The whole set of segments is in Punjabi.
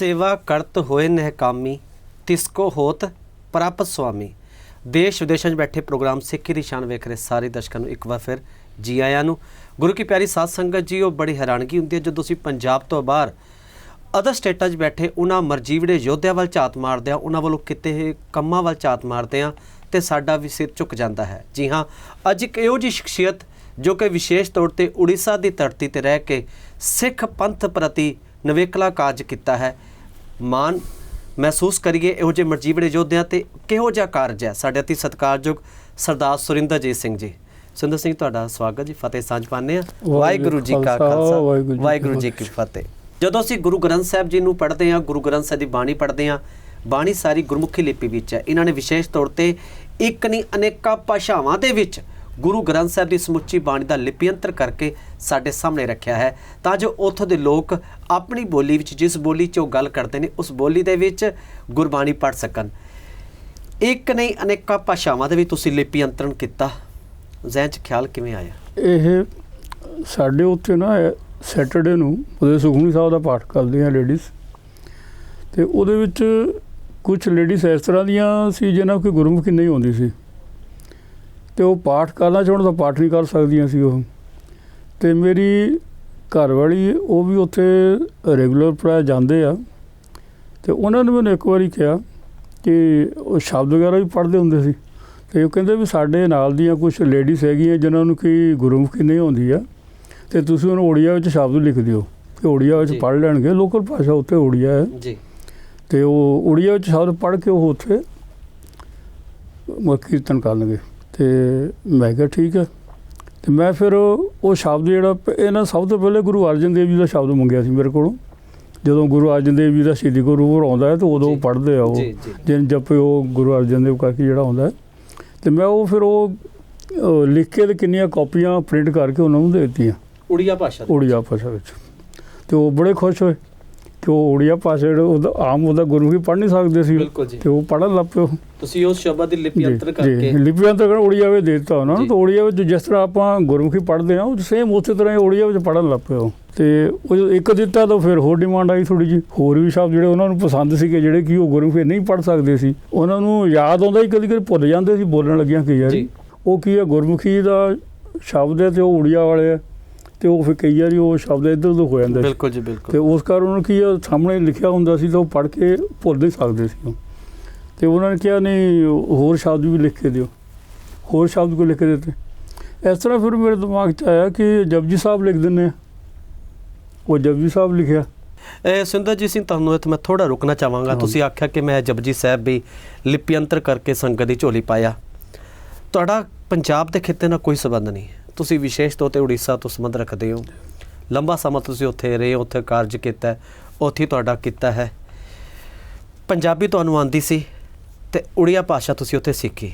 ਸੇਵਾ ਕਰਤ ਹੋਏ ਨਹਿਕਾਮੀ, ਤਿਸਕੋ ਹੋਤ ਪ੍ਰਾਪਤ ਸੁਆਮੀ। ਦੇਸ਼ ਵਿਦੇਸ਼ਾਂ 'ਚ ਬੈਠੇ ਪ੍ਰੋਗਰਾਮ ਸਿੱਖੀ ਦੀ ਸ਼ਾਨ ਵੇਖ ਰਹੇ ਸਾਰੇ ਦਰਸ਼ਕਾਂ ਨੂੰ ਇੱਕ ਵਾਰ ਫਿਰ ਜੀ ਆਇਆਂ ਨੂੰ। ਗੁਰੂ ਕੀ ਪਿਆਰੀ ਸਾਧ ਸੰਗਤ ਜੀ, ਉਹ ਬੜੀ ਹੈਰਾਨਗੀ ਹੁੰਦੀ ਹੈ ਜਦੋਂ ਅਸੀਂ ਪੰਜਾਬ ਤੋਂ ਬਾਹਰ ਅਦਰ ਸਟੇਟਾਂ 'ਚ ਬੈਠੇ ਉਹਨਾਂ ਮਰਜੀਵੜੇ ਯੋਧਿਆਂ ਵੱਲ ਝਾਤ ਮਾਰਦੇ ਆ, ਉਹਨਾਂ ਵੱਲੋਂ ਕਿਤੇ ਹੋਏ ਕੰਮਾਂ ਵੱਲ ਝਾਤ ਮਾਰਦੇ ਆ ਤੇ ਸਾਡਾ ਵੀ ਸਿਰ ਝੁਕ ਜਾਂਦਾ ਹੈ। ਜੀ ਹਾਂ, ਅੱਜ ਇੱਕ ਇਹੋ ਜਿਹੀ ਸ਼ਖਸੀਅਤ ਜੋ ਕਿ ਵਿਸ਼ੇਸ਼ ਤੌਰ ਤੇ ਉੜੀਸਾ ਦੀ ਧਰਤੀ ਤੇ ਰਹਿ ਕੇ ਸਿੱਖ ਪੰਥ ਪ੍ਰਤੀ ਨਵੇਕਲਾ ਕਾਰਜ ਕੀਤਾ ਹੈ। ਮਾਨ ਮਹਿਸੂਸ ਕਰੀਏ ਇਹੋ ਜਿਹੇ ਮਰਜੀਵੜੇ ਯੋਧਿਆਂ ਤੇ ਕਿਹੋ ਜਿਹਾ ਕਾਰਜ ਹੈ? ਸਾਡੇ ਅਤੀ ਸਤਿਕਾਰਯੋਗ ਸਰਦਾਰ ਸੁਰਿੰਦਰਜੀਤ ਸਿੰਘ ਜੀ। ਸੁਰਿੰਦਰ ਸਿੰਘ ਤੁਹਾਡਾ ਸਵਾਗਤ ਜੀ। ਫਤਿਹ ਸਾਂਝ ਪਾਉਂਦੇ ਆ ਵਾਹਿਗੁਰੂ ਜੀ ਕਾ ਖਾਲਸਾ ਵਾਹਿਗੁਰੂ ਜੀ ਕੀ ਫਤਿਹ। ਜਦੋਂ ਅਸੀਂ ਗੁਰੂ ਗ੍ਰੰਥ ਸਾਹਿਬ ਜੀ ਨੂੰ ਪੜ੍ਹਦੇ ਹਾਂ ਗੁਰੂ ਗ੍ਰੰਥ ਸਾਹਿਬ ਦੀ ਬਾਣੀ ਪੜ੍ਹਦੇ ਹਾਂ ਬਾਣੀ ਸਾਰੀ ਗੁਰਮੁਖੀ ਲਿਪੀ ਵਿੱਚ ਹੈ। ਇਹਨਾਂ ਨੇ ਵਿਸ਼ੇਸ਼ ਤੌਰ ਤੇ ਇੱਕ ਨਹੀਂ ਅਨੇਕਾਂ ਭਾਸ਼ਾਵਾਂ ਦੇ ਵਿੱਚ ਗੁਰੂ ਗ੍ਰੰਥ ਸਾਹਿਬ ਦੀ ਸਮੁੱਚੀ ਬਾਣੀ ਦਾ ਲਿਪੀਅੰਤਰ ਕਰਕੇ ਸਾਡੇ ਸਾਹਮਣੇ ਰੱਖਿਆ ਹੈ। ਤਾਂ ਜੋ ਉੱਥੋਂ ਦੇ ਲੋਕ ਆਪਣੀ ਬੋਲੀ ਵਿੱਚ, ਜਿਸ ਬੋਲੀ 'ਚ ਉਹ ਗੱਲ ਕਰਦੇ ਨੇ, ਉਸ ਬੋਲੀ ਦੇ ਵਿੱਚ ਗੁਰਬਾਣੀ ਪੜ੍ਹ ਸਕਣ। ਇੱਕ ਨਹੀਂ, ਅਨੇਕਾਂ ਭਾਸ਼ਾਵਾਂ ਦੇ ਵੀ ਤੁਸੀਂ ਲਿਪੀਅੰਤਰਨ ਕੀਤਾ। ਜ਼ਹਿਨ 'ਚ ਖਿਆਲ ਕਿਵੇਂ ਆਇਆ? ਇਹ ਸਾਡੇ ਉੱਥੇ ਨਾ ਸੈਟਰਡੇ ਨੂੰ ਉਹਦੇ ਸੁਖਮਨੀ ਸਾਹਿਬ ਦਾ ਪਾਠ ਕਰਦੇ ਆ ਲੇਡੀਜ਼ ਤੇ ਉਹਦੇ ਵਿੱਚ ਕੁਝ ਲੇਡੀਜ਼ ਇਸ ਤਰ੍ਹਾਂ ਦੀਆਂ ਸੀ, ਜਿਨ੍ਹਾਂ ਨੂੰ ਕੋਈ ਗੁਰਮੁਖੀ ਨਹੀਂ ਆਉਂਦੀ ਸੀ। ਤੇ ਉਹ ਪਾਠ ਕਰਨਾ ਚਾਹੁਣ ਤਾਂ ਪਾਠ ਨਹੀਂ ਕਰ ਸਕਦੀਆਂ ਸੀ ਉਹ। ਤੇ ਮੇਰੀ ਘਰ ਵਾਲੀ ਉਹ ਵੀ ਉੱਥੇ ਰੈਗੂਲਰ ਪ੍ਰਾਇ ਜਾਂਦੇ ਆ। ਤੇ ਉਹਨਾਂ ਨੇ ਮੈਨੂੰ ਇੱਕ ਵਾਰੀ ਕਿਹਾ ਕਿ ਉਹ ਸ਼ਬਦ ਵਗੈਰਾ ਵੀ ਪੜ੍ਹਦੇ ਹੁੰਦੇ ਸੀ। ਤੇ ਉਹ ਕਹਿੰਦੇ ਵੀ ਸਾਡੇ ਨਾਲ ਦੀਆਂ ਕੁਝ ਲੇਡੀਜ਼ ਹੈਗੀਆਂ ਜਿਨ੍ਹਾਂ ਨੂੰ ਕਿ ਗੁਰਮੁਖੀ ਨਹੀਂ ਆਉਂਦੀ ਆ ਤੇ ਤੁਸੀਂ ਉਹਨੂੰ ਓੜੀਆ ਵਿੱਚ ਸ਼ਬਦ ਲਿਖ ਦਿਓ। ਕਿ ਓੜੀਆ ਵਿੱਚ। ਪੜ੍ਹ ਲੈਣਗੇ। ਲੋਕਲ ਭਾਸ਼ਾ ਉੱਥੇ ਓੜੀਆ ਹੈ। ਜੀ। ਤੇ ਉਹ ਓੜੀਆ ਵਿੱਚ ਸ਼ਬਦ ਪੜ੍ਹ ਕੇ ਉਹ ਉੱਥੇ ਕੀਰਤਨ ਕਰਨਗੇ। ਤੇ ਮੈਂ ਕਿਹਾ ਠੀਕ ਹੈ ਤੇ ਮੈਂ ਫਿਰ ਉਹ ਸ਼ਬਦ ਜਿਹੜਾ ਇਹਨਾਂ ਸਭ ਤੋਂ ਪਹਿਲੇ ਗੁਰੂ ਅਰਜਨ ਦੇਵ ਜੀ ਦਾ ਸ਼ਬਦ ਮੰਗਿਆ ਸੀ ਮੇਰੇ ਕੋਲੋਂ। ਜਦੋਂ ਗੁਰੂ ਅਰਜਨ ਦੇਵ ਜੀ ਦਾ ਸ਼ਹੀਦੀ ਗੁਰੂ ਆਉਂਦਾ ਹੈ ਤਾਂ ਉਦੋਂ ਪੜ੍ਹਦੇ ਆ ਉਹ। ਜਿਨ ਜਪੇ ਉਹ ਗੁਰੂ ਅਰਜਨ ਦੇਵ ਕਰਕੇ ਜਿਹੜਾ ਹੁੰਦਾ ਹੈ। ਤੇ ਮੈਂ ਉਹ ਫਿਰ ਉਹ ਲਿਖ ਕੇ ਤੇ ਕਿੰਨੀਆਂ ਕਾਪੀਆਂ ਪ੍ਰਿੰਟ ਕਰਕੇ ਉਹਨਾਂ ਨੂੰ ਦੇ ਦਿੱਤੀਆਂ। ਉੜੀਆ ਭਾਸ਼ਾ ਉੜੀਆ ਭਾਸ਼ਾ ਵਿੱਚ। ਤੇ ਉਹ ਬੜੇ ਖੁਸ਼ ਹੋਏ। ਕਿ ਉਹ ਉੜੀਆ ਭਾਸ਼ਾ ਜਿਹੜਾ ਉਹਦਾ ਆਮ ਉਹਦਾ ਗੁਰਮੁਖੀ ਪੜ੍ਹ ਨਹੀਂ ਸਕਦੇ ਸੀ। ਬਿਲਕੁਲ ਜੀ। ਤੇ ਉਹ ਪੜ੍ਹਨ ਲੱਗ ਪਏ ਉਹ। ਤੁਸੀਂ ਉਸ ਸ਼ਬਦ ਦੀ ਲਿਪੀਅੰਤਰ ਜੀ, ਕਰਕੇ ਜੀ ਲਿਪੀਅੰਤਰ ਕਰ ਉੜੀਆ ਵਿੱਚ ਦੇ ਦਿੱਤਾ ਉਹਨਾਂ ਨੂੰ। ਤਾਂ ਉੜੀਆ ਵਿੱਚ ਜਿਸ ਤਰ੍ਹਾਂ ਆਪਾਂ ਗੁਰਮੁਖੀ ਪੜ੍ਹਦੇ ਆ ਉਹ ਸੇਮ ਉਸੇ ਤਰ੍ਹਾਂ ਹੀ ਉੜੀਆ ਵਿੱਚ ਪੜ੍ਹਨ ਲੱਗ ਪਏ ਤੇ ਉਹ ਇੱਕ ਦਿੱਤਾ ਤਾਂ ਫਿਰ ਹੋਰ ਡਿਮਾਂਡ ਆਈ ਥੋੜੀ ਜੀ ਹੋਰ ਵੀ ਸ਼ਬਦ ਜਿਹੜੇ ਉਹਨਾਂ ਨੂੰ ਪਸੰਦ ਸੀਗੇ ਜਿਹੜੇ ਕਿ ਉਹ ਗੁਰਮੁਖੀ ਨਹੀਂ ਪੜ੍ਹ ਸਕਦੇ ਸੀ। ਉਹਨਾਂ ਨੂੰ ਯਾਦ ਆਉਂਦਾ ਹੀ ਕਦੀ ਕਦੀ ਭੁੱਲ ਜਾਂਦੇ ਸੀ ਬੋਲਣ ਲੱਗਿਆ ਵਾਰੀ ਜੀ। ਉਹ ਕੀ ਹੈ ਗੁਰਮੁਖੀ ਦਾ ਸ਼ਬਦ ਹੈ ਤੇ ਉਹ ਉੜੀਆ ਵਾਲੇ ਆ ਤੇ ਉਹ ਫਿਰ ਕਈ ਵਾਰੀ ਉਹ ਸ਼ਬਦ ਇੱਧਰ ਉੱਧਰ ਹੋ ਜਾਂਦਾ ਸੀ। ਬਿਲਕੁਲ ਜੀ ਤੇ ਬਿਲਕੁਲ ਉਸ ਕਾਰਨ ਉਹਨਾਂ ਕੀ ਆ ਸਾਹਮਣੇ ਲਿਖਿਆ ਹੁੰਦਾ ਸੀ ਤਾਂ ਉਹ ਪੜ੍ਹ ਕੇ ਭੁੱਲ ਨਹੀਂ ਸਕਦੇ ਸੀ ਉਹ। ਤੇ ਉਹਨਾਂ ਨੇ ਕਿਹਾ ਨਹੀਂ ਹੋਰ ਸ਼ਬਦ ਵੀ ਲਿਖ ਕੇ ਦਿਓ। ਹੋਰ ਸ਼ਬਦ ਕੋ ਲਿਖ ਕੇ ਦਿੱਤੇ। ਇਸ ਤਰ੍ਹਾਂ ਫਿਰ ਮੇਰੇ ਦਿਮਾਗ 'ਚ ਆਇਆ ਕਿ ਜਪਜੀ ਸਾਹਿਬ ਲਿਖ ਦਿੰਨੇ ਆ। ਉਹ ਜਪਜੀ ਸਾਹਿਬ ਲਿਖਿਆ। ਇਹ ਸੁੰਦਰਜੀਤ ਸਿੰਘ ਤੁਹਾਨੂੰ ਇੱਥੇ ਮੈਂ ਥੋੜਾ ਰੁਕਣਾ ਚਾਹਾਂਗਾ। ਤੁਸੀਂ ਆਖਿਆ ਕਿ ਮੈਂ ਜਪਜੀ ਸਾਹਿਬ ਵੀ ਲਿਪੀਅੰਤਰ ਕਰਕੇ ਸੰਗਤ ਦੀ ਝੋਲੀ ਪਾਇਆ। ਤੁਹਾਡਾ ਪੰਜਾਬ ਦੇ ਖਿੱਤੇ ਨਾਲ ਕੋਈ ਸਬੰਧ ਨਹੀਂ। ਤੁਸੀਂ ਵਿਸ਼ੇਸ਼ ਤੌਰ ਤੇ ਉੜੀਸਾ ਤੋਂ ਸੰਬੰਧ ਰੱਖਦੇ ਹੋ। ਲੰਬਾ ਸਮਾਂ ਤੁਸੀਂ ਉੱਥੇ ਰਹੇ ਉੱਥੇ ਕਾਰਜ ਕੀਤਾ ਹੈ, ਉੱਥੇ ਤੁਹਾਡਾ ਕੀਤਾ ਹੈ। ਪੰਜਾਬੀ ਤੁਹਾਨੂੰ ਆਂਦੀ ਸੀ ਤੇ ਉੜੀਆ ਭਾਸ਼ਾ ਤੁਸੀਂ ਉੱਥੇ ਸਿੱਖੀ।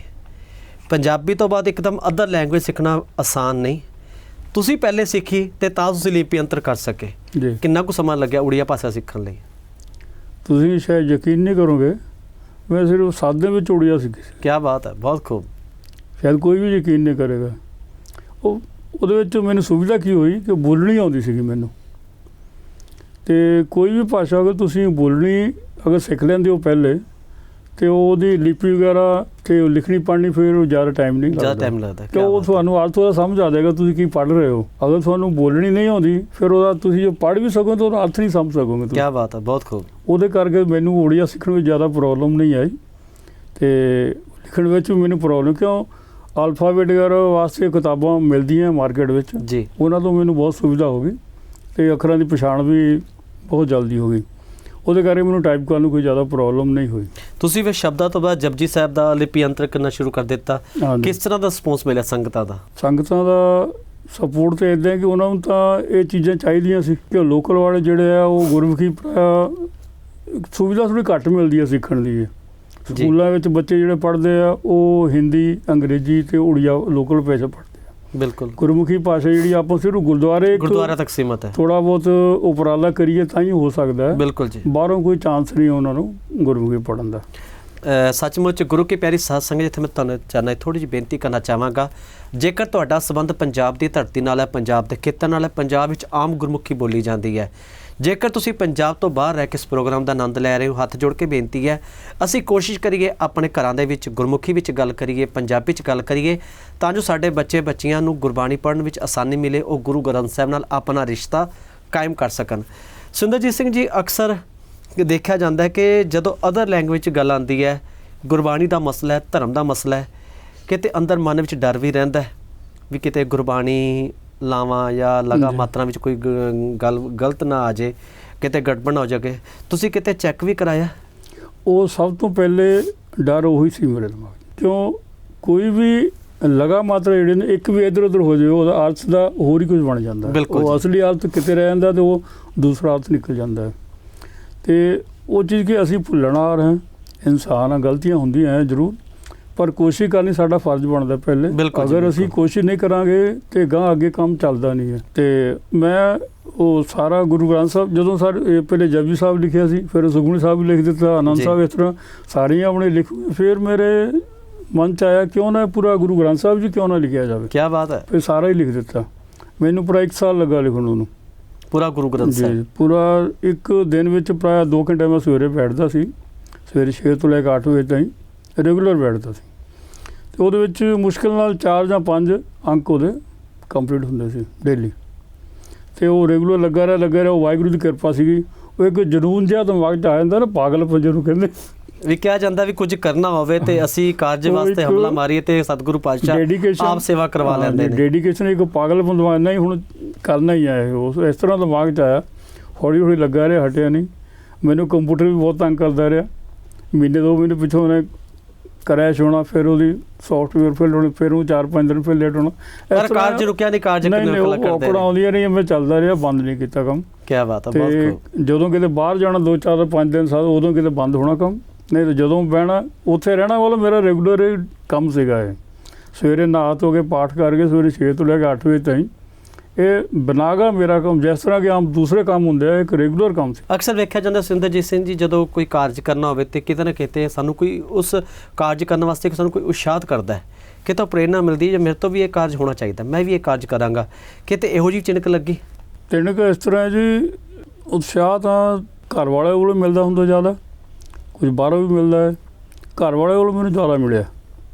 ਪੰਜਾਬੀ ਤੋਂ ਬਾਅਦ ਇੱਕਦਮ ਅਦਰ ਲੈਂਗੁਏਜ ਸਿੱਖਣਾ ਆਸਾਨ ਨਹੀਂ। ਤੁਸੀਂ ਪਹਿਲੇ ਸਿੱਖੀ ਤੇ ਤਾਂ ਤੁਸੀਂ ਲਿਪੀਅੰਤਰ ਕਰ ਸਕੇ। ਕਿੰਨਾ ਕੁ ਸਮਾਂ ਲੱਗਿਆ ਉੜੀਆ ਭਾਸ਼ਾ ਸਿੱਖਣ ਲਈ? ਤੁਸੀਂ ਸ਼ਾਇਦ ਯਕੀਨ ਨਹੀਂ ਕਰੋਗੇ ਮੈਂ ਸਿਰਫ ਸਾਦੇ ਵਿੱਚ ਉੜੀਆ ਸਿੱਖੀ ਸੀ। ਕੀ ਬਾਤ ਹੈ ਬਹੁਤ ਖੂਬ। ਸ਼ਾਇਦ ਕੋਈ ਵੀ ਯਕੀਨ ਨਹੀਂ ਕਰੇਗਾ। ਉਹ ਉਹਦੇ ਵਿੱਚ ਮੈਨੂੰ ਸੁਵਿਧਾ ਕੀ ਹੋਈ ਕਿ ਬੋਲਣੀ ਆਉਂਦੀ ਸੀਗੀ ਮੈਨੂੰ। ਤੇ ਕੋਈ ਵੀ ਭਾਸ਼ਾ ਅਗਰ ਤੁਸੀਂ ਬੋਲਣੀ ਅਗਰ ਸਿੱਖ ਲੈਂਦੇ ਹੋ ਪਹਿਲੇ ਤੇ ਉਹਦੀ ਲਿਪੀ ਵਗੈਰਾ ਤੇ ਉਹ ਲਿਖਣੀ ਪੜ੍ਹਨੀ ਫਿਰ ਉਹ ਜ਼ਿਆਦਾ ਟਾਈਮ ਨਹੀਂ ਜ਼ਿਆਦਾ ਲੱਗਦਾ। ਟਾਈਮ ਲੱਗਦਾ ਕਿਆ ਉਹ। ਤੁਹਾਨੂੰ ਅਰਥ ਉਹਦਾ ਸਮਝ ਆ ਜਾਏਗਾ ਤੁਸੀਂ ਕੀ ਪੜ੍ਹ ਰਹੇ ਹੋ। ਅਗਰ ਤੁਹਾਨੂੰ ਬੋਲਣੀ ਨਹੀਂ ਆਉਂਦੀ ਫਿਰ ਉਹਦਾ ਤੁਸੀਂ ਜੋ ਪੜ੍ਹ ਵੀ ਸਕੋ ਤਾਂ ਉਹਦਾ ਅਰਥ ਨਹੀਂ ਸਮਝ ਸਕੋਗੇ ਤੁਸੀਂ। ਕਿਆ ਬਾਤ ਹੈ ਬਹੁਤ ਖੂਬ। ਉਹਦੇ ਕਰਕੇ ਮੈਨੂੰ ਉੜੀਆ ਸਿੱਖਣ ਵਿੱਚ ਜ਼ਿਆਦਾ ਪ੍ਰੋਬਲਮ ਨਹੀਂ ਆਈ। ਤੇ ਲਿਖਣ ਵਿੱਚ ਵੀ ਮੈਨੂੰ ਪ੍ਰੋਬਲਮ ਕਿਉਂ? ਅਲਫਾਬੈਟ ਵਗੈਰਾ ਵਾਸਤੇ ਕਿਤਾਬਾਂ ਮਿਲਦੀਆਂ ਮਾਰਕੀਟ ਵਿੱਚ। ਜੀ। ਉਹਨਾਂ ਤੋਂ ਮੈਨੂੰ ਬਹੁਤ ਸੁਵਿਧਾ ਹੋ ਗਈ ਤੇ ਅੱਖਰਾਂ ਦੀ ਪਛਾਣ ਵੀ ਬਹੁਤ ਜਲਦੀ ਹੋ ਗਈ। ਉਹਦੇ ਕਰਕੇ ਮੈਨੂੰ ਟਾਈਪ ਕਰਨ ਨੂੰ ਕੋਈ ਜ਼ਿਆਦਾ ਪ੍ਰੋਬਲਮ ਨਹੀਂ ਹੋਈ। ਤੁਸੀਂ ਫਿਰ ਸ਼ਬਦਾਂ ਤੋਂ ਬਾਅਦ ਜਪਜੀ ਸਾਹਿਬ ਦਾ ਲਿਪੀਅੰਤਰ ਕਰਨਾ ਸ਼ੁਰੂ ਕਰ ਦਿੱਤਾ। ਕਿਸ ਤਰ੍ਹਾਂ ਦਾ ਰਿਸਪੌਂਸ ਮਿਲਿਆ ਸੰਗਤਾਂ ਦਾ? ਸੰਗਤਾਂ ਦਾ ਸਪੋਰਟ ਤੇ ਇਦਾਂ ਕਿ ਉਹਨਾਂ ਨੂੰ ਤਾਂ ਇਹ ਚੀਜ਼ਾਂ ਚਾਹੀਦੀਆਂ ਸੀ ਕਿ ਲੋਕਲ ਵਾਲੇ ਜਿਹੜੇ ਆ ਉਹ ਗੁਰਮੁਖੀ ਸੁਵਿਧਾ ਥੋੜੀ ਘੱਟ ਮਿਲਦੀ ਹੈ ਸਿੱਖਣ ਦੀ। ਸਕੂਲਾਂ ਵਿੱਚ ਬੱਚੇ ਜਿਹੜੇ ਪੜ੍ਹਦੇ ਆ ਉਹ ਹਿੰਦੀ ਅੰਗਰੇਜ਼ੀ ਤੇ ਉੜੀਆ ਲੋਕਲ ਭਾਸ਼ਾ ਪੜ੍ਹਦੇ ਆ। ਬਿਲਕੁਲ। ਗੁਰਮੁਖੀ ਭਾਸ਼ਾ ਜਿਹੜੀ ਆਪਾਂ ਸਿਰਫ ਗੁਰਦੁਆਰੇ ਗੁਰਦੁਆਰਾ ਤੱਕ ਸੀਮਤ ਹੈ। ਥੋੜਾ ਬਹੁਤ ਉਪਰਾਲਾ ਕਰੀਏ ਤਾਂ ਹੀ ਹੋ ਸਕਦਾ ਹੈ। ਬਿਲਕੁਲ ਜੀ। ਬਾਹਰੋਂ ਕੋਈ ਚਾਂਸ ਨਹੀਂ ਉਹਨਾਂ ਨੂੰ ਗੁਰਮੁਖੀ ਪੜਨ ਦਾ। ਸੱਚਮੁੱਚ ਗੁਰੂ ਕੀ ਪਿਆਰੀ ਸਾਧ ਸੰਗਤ ਜਿੱਥੇ ਮੈਂ ਤੁਹਾਨੂੰ ਚਾਹਨਾ ਥੋੜੀ ਜਿਹੀ ਬੇਨਤੀ ਕਰਨਾ ਚਾਹਾਂਗਾ ਜੇਕਰ ਤੁਹਾਡਾ ਸਬੰਧ ਪੰਜਾਬ ਦੀ ਧਰਤੀ ਨਾਲ ਹੈ ਪੰਜਾਬ ਦੇ ਖੇਤਰ ਨਾਲ ਹੈ ਪੰਜਾਬ ਵਿੱਚ ਆਮ ਗੁਰਮੁਖੀ ਬੋਲੀ ਜਾਂਦੀ ਹੈ ਜੇਕਰ ਤੁਸੀਂ ਪੰਜਾਬ ਤੋਂ ਬਾਹਰ ਰਹਿ ਕੇ ਇਸ ਪ੍ਰੋਗਰਾਮ ਦਾ ਆਨੰਦ ਲੈ ਰਹੇ ਹੋ, ਹੱਥ ਜੋੜ ਕੇ ਬੇਨਤੀ ਹੈ, ਅਸੀਂ ਕੋਸ਼ਿਸ਼ ਕਰੀਏ ਆਪਣੇ ਘਰਾਂ ਦੇ ਵਿੱਚ, ਗੁਰਮੁਖੀ ਵਿੱਚ ਗੱਲ ਕਰੀਏ, ਪੰਜਾਬੀ ਵਿੱਚ ਗੱਲ ਕਰੀਏ, ਤਾਂ ਜੋ ਸਾਡੇ ਬੱਚੇ ਬੱਚੀਆਂ ਨੂੰ ਗੁਰਬਾਣੀ ਪੜ੍ਹਨ ਵਿੱਚ ਆਸਾਨੀ ਮਿਲੇ, ਉਹ ਗੁਰੂ ਗ੍ਰੰਥ ਸਾਹਿਬ ਨਾਲ ਆਪਣਾ ਰਿਸ਼ਤਾ ਕਾਇਮ ਕਰ ਸਕਣ। ਸੁੰਦਰਜੀਤ ਸਿੰਘ ਜੀ, ਅਕਸਰ ਦੇਖਿਆ ਜਾਂਦਾ ਹੈ ਕਿ ਜਦੋਂ ਅਦਰ ਲੈਂਗੁਏਜ 'ਚ ਗੱਲ ਆਉਂਦੀ ਹੈ, ਗੁਰਬਾਣੀ ਦਾ ਮਸਲਾ ਹੈ, ਧਰਮ ਦਾ ਮਸਲਾ ਹੈ, ਕਿਤੇ ਅੰਦਰ ਮਨ ਵਿੱਚ ਡਰ ਵੀ ਰਹਿੰਦਾ ਹੈ, ਵੀ ਕਿਤੇ ਗੁਰਬਾਣੀ ਲਾਵਾਂ ਜਾਂ ਲਗਾ। ਮਾਤਰਾ ਵਿੱਚ ਕੋਈ ਗੱਲ ਗਲਤ ਨਾ ਆ ਜੇ ਕਿਤੇ ਗੜਬੜ ਨਾ ਹੋ ਜਾਵੇ ਤੁਸੀਂ ਕਿਤੇ ਚੈੱਕ ਵੀ ਕਰਾਇਆ ਉਹ ਸਭ ਤੋਂ ਪਹਿਲੇ ਡਰ ਉਹੀ ਸੀ ਮੇਰੇ ਦਿਮਾਗ। ਕਿਉਂ ਕੋਈ ਵੀ ਲਗਾ ਮਾਤਰਾ ਜਿਹੜੇ ਨੇ ਇੱਕ ਵੀ ਇਧਰ ਉਧਰ ਹੋ ਜਾਵੇ ਉਹਦਾ ਅਰਥ ਦਾ ਹੋਰ ਹੀ ਕੁਝ ਬਣ ਜਾਂਦਾ ਉਹ। ਅਸਲੀ ਅਰਥ ਕਿਤੇ ਰਹਿ ਜਾਂਦਾ ਤੇ ਉਹ ਦੂਸਰਾ ਅਰਥ ਨਿਕਲ ਜਾਂਦਾ ਤੇ ਉਹ ਚੀਜ਼ ਕਿ ਅਸੀਂ ਭੁੱਲਣ ਆ ਰਹੇ ਹਾਂ ਇਨਸਾਨ ਆ ਗਲਤੀਆਂ ਹੁੰਦੀਆਂ ਹੈ ਜ਼ਰੂਰ ਪਰ ਕੋਸ਼ਿਸ਼ ਕਰਨੀ ਸਾਡਾ ਫਰਜ਼ ਬਣਦਾ ਪਹਿਲੇ। ਜੀ, ਅਗਰ ਅਸੀਂ। ਕੋਸ਼ਿਸ਼ ਨਹੀਂ ਕਰਾਂਗੇ ਤੇ ਗਾਂ ਅੱਗੇ ਕੰਮ ਚੱਲਦਾ ਨਹੀਂ ਹੈ। ਤੇ ਮੈਂ ਉਹ ਸਾਰਾ ਗੁਰੂ ਗ੍ਰੰਥ ਸਾਹਿਬ ਜਦੋਂ ਸਰ ਪਹਿਲੇ ਜਪਜੀ ਸਾਹਿਬ ਲਿਖਿਆ ਸੀ ਫਿਰ ਸੁਖਮਨੀ ਸਾਹਿਬ ਵੀ ਲਿਖ ਦਿੱਤਾ ਆਨੰਦ ਜੀ। ਸਾਹਿਬ ਇਸ ਤਰ੍ਹਾਂ ਸਾਰੀਆਂ ਆਪਣੇ ਲਿਖ ਫਿਰ ਮੇਰੇ ਮਨ ਚ ਆਇਆ ਕਿਉਂ ਨਾ ਪੂਰਾ ਗੁਰੂ ਗ੍ਰੰਥ ਸਾਹਿਬ ਜੀ ਕਿਉਂ ਨਾ ਲਿਖਿਆ ਜਾਵੇ। ਕੀ ਬਾਤ ਹੈ। ਫਿਰ ਸਾਰਾ ਹੀ ਲਿਖ ਦਿੱਤਾ। ਮੈਨੂੰ ਪੂਰਾ 1 ਸਾਲ ਲੱਗਾ ਲਿਖਣ ਨੂੰ। ਪੂਰਾ ਗੁਰੂ ਗ੍ਰੰਥ ਜੀ ਸਾਹਿਬ। ਪੂਰਾ ਇੱਕ ਦਿਨ ਵਿੱਚ ਪ੍ਰਾୟ 2 ਘੰਟੇ ਮੈਂ ਸਵੇਰੇ ਬੈਠਦਾ ਸੀ। ਸਵੇਰੇ 6 ਤੋਂ ਲੈ ਕੇ 8 ਵਜੇ ਤਾਈਂ ਰੈਗੂਲਰ ਬੈਠਦਾ ਸੀ। ਤੇ ਉਹਦੇ ਵਿੱਚ ਮੁਸ਼ਕਿਲ ਨਾਲ 4 ਜਾਂ 5 ਅੰਕ ਉਹਦੇ ਕੰਪਲੀਟ ਹੁੰਦੇ ਸੀ ਡੇਲੀ ਤੇ ਉਹ ਰੈਗੂਲਰ ਲੱਗਾ ਰਿਹਾ ਲੱਗਾ ਰਿਹਾ ਉਹ ਵਾਹਿਗੁਰੂ ਦੀ ਕਿਰਪਾ ਸੀਗੀ। ਉਹ ਇੱਕ ਜਨੂਨ ਜਿਹਾ ਦਿਮਾਗ 'ਚ ਆ ਜਾਂਦਾ ਨਾ ਪਾਗਲਪਨ ਜਿਹਨੂੰ ਕਹਿੰਦੇ। ਵੀ ਕਿਹਾ ਜਾਂਦਾ ਵੀ ਕੁਝ ਕਰਨਾ ਹੋਵੇ ਤੇ ਅਸੀਂ ਕਾਰਜ ਵਾਸਤੇ ਹਮਲਾ ਮਾਰੀਏ ਤੇ ਸਤਿਗੁਰੂ ਪਾਤਸ਼ਾਹ ਆਪ ਸੇਵਾ ਕਰਵਾ ਲੈਂਦੇ ਨੇ। ਡੈਡੀਕੇਸ਼ਨ ਇੱਕ ਪਾਗਲਪਨ ਦਿਮਾਗ ਨਹੀਂ ਹੁਣ ਕਰਨਾ ਹੀ ਆਇਆ ਉਹ ਇਸ ਤਰ੍ਹਾਂ ਦਿਮਾਗ 'ਚ ਆਇਆ। ਹੌਲੀ ਹੌਲੀ ਲੱਗਾ ਰਿਹਾ ਹਟਿਆ ਨਹੀਂ। ਮੈਨੂੰ ਕੰਪਿਊਟਰ ਵੀ ਬਹੁਤ ਤੰਗ ਕਰਦਾ ਰਿਹਾ। ਮਹੀਨੇ ਦੋ ਮਹੀਨੇ ਪਿੱਛੋਂ ਉਹਨੇ ਕਰੈਸ਼ ਹੋਣਾ ਫਿਰ ਉਹਦੀ ਸੌਫਟਵੇਅਰ ਫੇਲ ਹੋਣੀ ਫਿਰ ਉਹ 4-5 ਦਿਨ ਫਿਰ ਲੇਟ ਹੋਣਾ। ਪਰ ਕਾਰਜ ਰੁਕਿਆ ਨਹੀਂ ਕਾਰਜ ਨਹੀਂ ਨਹੀਂ ਕਿੰਨੇ ਉਹ ਕਰਦੇ ਆਪਣਾ ਨੇ ਆਉਂਦੀਆਂ ਰਹੀਆਂ ਮੈਂ ਚੱਲਦਾ ਰਿਹਾ ਬੰਦ ਨਹੀਂ ਕੀਤਾ ਕੰਮ। ਕੀ ਬਾਤ ਹੈ ਬਹੁਤ ਜਦੋਂ ਕਿਤੇ ਬਾਹਰ ਜਾਣਾ 2-4 5 ਦਿਨ ਸਾਲ ਉਦੋਂ ਕਿਤੇ ਬੰਦ ਹੋਣਾ ਕੰਮ। ਨਹੀਂ ਤਾਂ ਜਦੋਂ ਬਹਿਣਾ ਉੱਥੇ ਰਹਿਣਾ ਵਾਲਾ ਮੇਰਾ ਰੈਗੂਲਰ ਕੰਮ ਸੀਗਾ ਇਹ। ਸਵੇਰੇ ਨਹਾ ਧੋ ਕੇ ਪਾਠ ਕਰਕੇ ਸਵੇਰੇ 6 ਤੋਂ ਲੈ ਕੇ 8 ਵਜੇ ਤਾਈਂ ਇਹ ਬਨਾਗਾ ਮੇਰਾ ਕੰਮ ਜਿਸ ਤਰ੍ਹਾਂ ਕਿ ਆਮ ਦੂਸਰੇ ਕੰਮ ਹੁੰਦੇ ਆ ਇੱਕ ਰੈਗੂਲਰ ਕੰਮ ਸੀ। ਅਕਸਰ ਵੇਖਿਆ ਜਾਂਦਾ ਸੁਰਿੰਦਰਜੀਤ ਸਿੰਘ ਜੀ ਜਦੋਂ ਕੋਈ ਕਾਰਜ ਕਰਨਾ ਹੋਵੇ ਤੇ ਕਿਤੇ ਨਾ ਕਿਤੇ ਸਾਨੂੰ ਕੋਈ ਉਸ ਕਾਰਜ ਕਰਨ ਵਾਸਤੇ ਸਾਨੂੰ ਕੋਈ ਉਤਸ਼ਾਹਤ ਕਰਦਾ ਹੈ। ਕਿਤੋਂ ਪ੍ਰੇਰਣਾ ਮਿਲਦੀ ਹੈ ਜੇ ਮੇਰੇ ਤੋਂ ਵੀ ਇਹ ਕਾਰਜ ਹੋਣਾ ਚਾਹੀਦਾ ਮੈਂ ਵੀ ਇਹ ਕਾਰਜ ਕਰਾਂਗਾ। ਕਿਤੇ ਇਹੋ ਜਿਹੀ ਚਿਣਕ ਲੱਗੀ? ਤਿੰਨ ਕੁ ਇਸ ਤਰ੍ਹਾਂ ਜੀ ਉਤਸ਼ਾਹ ਤਾਂ ਘਰ ਵਾਲੇ ਕੋਲੋਂ ਮਿਲਦਾ ਹੁੰਦਾ ਜ਼ਿਆਦਾ ਕੁਝ ਬਾਹਰੋਂ ਵੀ ਮਿਲਦਾ ਹੈ। ਘਰ ਵਾਲੇ ਕੋਲੋਂ ਮੈਨੂੰ ਜ਼ਿਆਦਾ ਮਿਲਿਆ।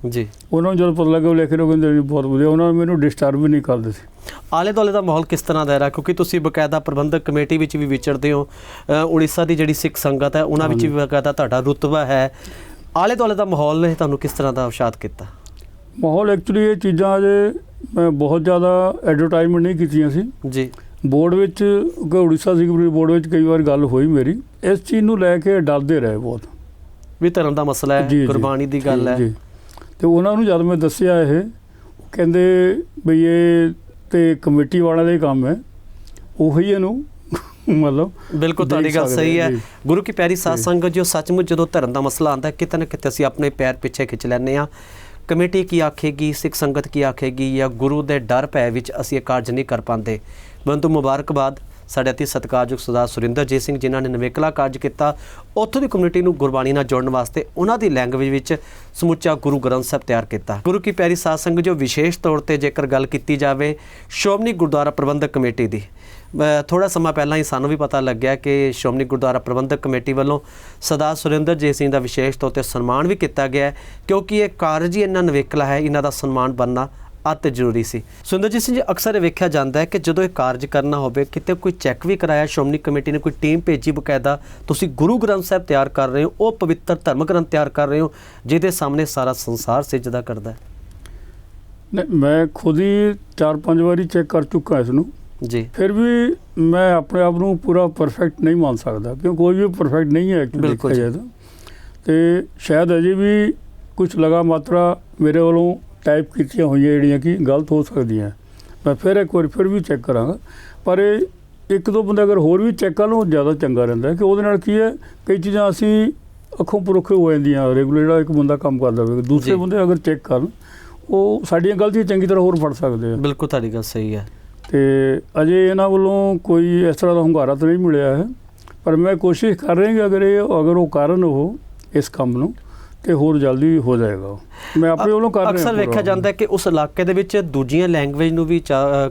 ਜੀ। ਉਹਨਾਂ ਨੂੰ ਜਦੋਂ ਪਤਾ ਲੱਗਾ ਉਹ ਲਿਖ ਰਹੇ ਹੋ ਕਹਿੰਦੇ ਜੀ ਬਹੁਤ ਵਧੀਆ ਉਹਨਾਂ ਨੇ ਮੈਨੂੰ ਡਿਸਟਰਬ ਵੀ ਨਹੀਂ ਕਰਦੇ ਸੀ। ਆਲੇ ਦੁਆਲੇ ਦਾ ਮਾਹੌਲ ਕਿਸ ਤਰ੍ਹਾਂ ਦਾ ਹੈ? ਕਿਉਂਕਿ ਤੁਸੀਂ ਬਕਾਇਦਾ ਪ੍ਰਬੰਧਕ ਕਮੇਟੀ ਵਿੱਚ ਵੀ ਵਿਚਰਦੇ ਹੋ ਉੜੀਸਾ ਦੀ ਜਿਹੜੀ ਸਿੱਖ ਸੰਗਤ ਹੈ ਉਹਨਾਂ ਵਿੱਚ ਵੀ ਬਕਾਇਦਾ ਤੁਹਾਡਾ ਰੁਤਬਾ ਹੈ। ਆਲੇ ਦੁਆਲੇ ਦਾ ਮਾਹੌਲ ਨੇ ਤੁਹਾਨੂੰ ਕਿਸ ਤਰ੍ਹਾਂ ਦਾ ਉਤਸ਼ਾਹਤ ਕੀਤਾ? ਮਾਹੌਲ ਐਕਚੁਅਲੀ ਇਹ ਚੀਜ਼ਾਂ ਅਜੇ ਮੈਂ ਬਹੁਤ ਜ਼ਿਆਦਾ ਐਡਵਰਟਾਈਜ਼ਮੈਂਟ ਨਹੀਂ ਕੀਤੀਆਂ ਸੀ। ਜੀ। ਬੋਰਡ ਵਿੱਚ ਉੜੀਸਾ ਸਿੱਖ ਬੋਰਡ ਵਿੱਚ ਕਈ ਵਾਰ ਗੱਲ ਹੋਈ ਮੇਰੀ ਇਸ ਚੀਜ਼ ਨੂੰ ਲੈ ਕੇ ਡਰਦੇ ਰਹੇ ਬਹੁਤ। ਵੀ ਧਰਮ ਦਾ ਮਸਲਾ ਹੈ ਗੁਰਬਾਣੀ ਦੀ ਗੱਲ ਹੈ। ਜੀ। ਤੇ ਉਹਨਾਂ ਨੂੰ ਜਦ ਮੈਂ ਦੱਸਿਆ ਇਹ ਉਹ ਕਹਿੰਦੇ ਵੀ ਇਹ ਤੇ ਕਮੇਟੀ ਵਾਲਿਆਂ ਦਾ ਹੀ ਕੰਮ ਹੈ। ਉਹੀ ਇਹਨੂੰ ਮਤਲਬ ਬਿਲਕੁਲ ਤੁਹਾਡੀ ਗੱਲ ਸਹੀ ਹੈ। ਗੁਰੂ ਕੀ ਪਿਆਰੀ ਸਾਧ। ਸੰਗਤ ਜੋ ਸੱਚਮੁੱਚ ਜਦੋਂ ਧਰਮ ਦਾ ਮਸਲਾ ਆਉਂਦਾ ਕਿਤੇ ਨਾ ਕਿਤੇ ਅਸੀਂ ਆਪਣੇ ਪੈਰ ਪਿੱਛੇ ਖਿੱਚ ਲੈਂਦੇ ਆ ਕਮੇਟੀ ਕੀ ਆਖੇਗੀ ਸਿੱਖ ਸੰਗਤ ਕੀ ਆਖੇਗੀ ਜਾਂ ਗੁਰੂ ਦੇ ਡਰ ਭੈ ਵਿੱਚ ਅਸੀਂ ਇਹ ਕਾਰਜ ਨਹੀਂ ਕਰ ਪਾਉਂਦੇ? ਬੰਤੂ ਮੁਬਾਰਕਬਾਦ। ਸਾਡੇ ਅਤੀ ਸਤਿਕਾਰਯੋਗ ਸਰਦਾਰ ਸੁਰਿੰਦਰਜੀਤ ਸਿੰਘ ਜਿਨ੍ਹਾਂ ਨੇ ਨਵੇਕਲਾ ਕਾਰਜ ਕੀਤਾ, ਉੱਥੋਂ ਦੀ ਕਮਿਊਨਿਟੀ ਨੂੰ ਗੁਰਬਾਣੀ ਨਾਲ ਜੋੜਨ ਵਾਸਤੇ ਉਹਨਾਂ ਦੀ ਲੈਂਗੁਏਜ ਵਿੱਚ ਸਮੁੱਚਾ ਗੁਰੂ ਗ੍ਰੰਥ ਸਾਹਿਬ ਤਿਆਰ ਕੀਤਾ। ਗੁਰੂ ਕੀ ਪਿਆਰੀ ਸਾਧ ਸੰਗਤ, ਜੋ ਵਿਸ਼ੇਸ਼ ਤੌਰ ਤੇ ਜੇਕਰ ਗੱਲ ਕੀਤੀ ਜਾਵੇ, ਸ਼੍ਰੋਮਣੀ ਗੁਰਦੁਆਰਾ ਪ੍ਰਬੰਧਕ ਕਮੇਟੀ ਦੀ। ਥੋੜਾ ਸਮਾਂ ਪਹਿਲਾਂ ਹੀ ਸਾਨੂੰ ਵੀ ਪਤਾ ਲੱਗਿਆ ਕਿ ਸ਼੍ਰੋਮਣੀ ਗੁਰਦੁਆਰਾ ਪ੍ਰਬੰਧਕ ਕਮੇਟੀ ਵੱਲੋਂ ਸਰਦਾਰ ਸੁਰਿੰਦਰਜੀਤ ਸਿੰਘ ਦਾ ਵਿਸ਼ੇਸ਼ ਤੌਰ ਤੇ ਸਨਮਾਨ ਵੀ ਕੀਤਾ ਗਿਆ ਕਿਉਂਕਿ ਇਹ ਕਾਰਜ ਹੀ ਇੰਨਾ ਨਵੇਕਲਾ ਹੈ, ਇਹਨਾਂ ਦਾ ਸਨਮਾਨ ਬਣਨਾ ਅਤ ਜ਼ਰੂਰੀ ਸੀ। ਸੁਰਿੰਦਰਜੀਤ ਸਿੰਘ ਜੀ ਅਕਸਰ ਇਹ ਵੇਖਿਆ ਜਾਂਦਾ ਹੈ ਕਿ ਜਦੋਂ ਇਹ ਕਾਰਜ ਕਰਨਾ ਹੋਵੇ ਕਿਤੇ ਕੋਈ ਚੈੱਕ ਵੀ ਕਰਾਇਆ ਸ਼੍ਰੋਮਣੀ ਕਮੇਟੀ ਨੇ ਕੋਈ ਟੀਮ ਭੇਜੀ ਬਕਾਇਦਾ ਤੁਸੀਂ ਗੁਰੂ ਗ੍ਰੰਥ ਸਾਹਿਬ ਤਿਆਰ ਕਰ ਰਹੇ ਹੋ ਉਹ ਪਵਿੱਤਰ ਧਰਮ ਗ੍ਰੰਥ ਤਿਆਰ ਕਰ ਰਹੇ ਹੋ ਜਿਹਦੇ ਸਾਹਮਣੇ ਸਾਰਾ ਸੰਸਾਰ ਸਿਜਦਾ ਕਰਦਾ ਹੈ। ਮੈਂ ਖੁਦ ਹੀ ਚਾਰ ਪੰਜ ਵਾਰੀ ਚੈੱਕ ਕਰ ਚੁੱਕਾ ਇਸ ਨੂੰ। ਜੀ। ਫਿਰ ਵੀ ਮੈਂ ਆਪਣੇ ਆਪ ਨੂੰ ਪੂਰਾ ਪਰਫੈਕਟ ਨਹੀਂ ਮੰਨ ਸਕਦਾ ਕਿਉਂ ਕੋਈ ਵੀ ਪਰਫੈਕਟ ਨਹੀਂ ਹੈ ਐਕਚੁਅਲੀ ਦੇਖਿਆ ਜੀ। ਜਾਏ ਤਾਂ। ਤੇ ਸ਼ਾਇਦ ਅਜੇ ਵੀ ਕੁਝ ਲਗਾ ਮਾਤਰਾ ਮੇਰੇ ਵੱਲੋਂ ਟਾਈਪ ਕੀਤੀਆਂ ਹੋਈਆਂ ਜਿਹੜੀਆਂ ਕਿ ਗਲਤ ਹੋ ਸਕਦੀਆਂ। ਮੈਂ ਫਿਰ ਇੱਕ ਵਾਰ ਫਿਰ ਵੀ ਚੈੱਕ ਕਰਾਂਗਾ। ਪਰ ਇਹ ਇੱਕ ਦੋ ਬੰਦੇ ਅਗਰ ਹੋਰ ਵੀ ਚੈੱਕ ਕਰ ਲਓ ਜ਼ਿਆਦਾ ਚੰਗਾ ਰਹਿੰਦਾ ਕਿ ਉਹਦੇ ਨਾਲ ਕੀ ਹੈ ਕਈ ਚੀਜ਼ਾਂ ਅਸੀਂ ਅੱਖੋਂ ਪਰੋਖੇ ਹੋ ਜਾਂਦੀਆਂ ਜਿਹੜਾ ਇੱਕ ਬੰਦਾ ਕੰਮ ਕਰਦਾ ਹੋਵੇ। ਦੂਸਰੇ। ਬੰਦੇ ਅਗਰ ਚੈੱਕ ਕਰਨ ਉਹ ਸਾਡੀਆਂ ਗਲਤੀਆਂ ਚੰਗੀ ਤਰ੍ਹਾਂ ਹੋਰ ਫੜ ਸਕਦੇ ਆ। ਬਿਲਕੁਲ ਤੁਹਾਡੀ ਗੱਲ ਸਹੀ ਹੈ। ਤੇ ਅਜੇ ਇਹਨਾਂ ਵੱਲੋਂ ਕੋਈ ਇਸ ਤਰ੍ਹਾਂ ਦਾ ਹੁੰਗਾਰਾ ਤਾਂ ਨਹੀਂ ਮਿਲਿਆ ਹੈ। ਪਰ ਮੈਂ ਕੋਸ਼ਿਸ਼ ਕਰ ਰਿਹਾ ਕਿ ਅਗਰ ਇਹ ਅਗਰ ਉਹ ਕਾਰਨ ਉਹ ਇਸ ਕੰਮ ਨੂੰ ਤੇ ਹੋਰ ਜਲਦੀ ਹੋ ਜਾਏਗਾ। ਮੈਂ ਆਪਣੇ ਵੱਲੋਂ ਕਰ ਰਿਹਾ ਅਕਸਰ ਵੇਖਿਆ। ਜਾਂਦਾ ਹੈ ਕਿ ਉਸ ਇਲਾਕੇ ਦੇ ਵਿੱਚ ਦੂਜੀਆਂ ਲੈਂਗੁਏਜ ਨੂੰ ਵੀ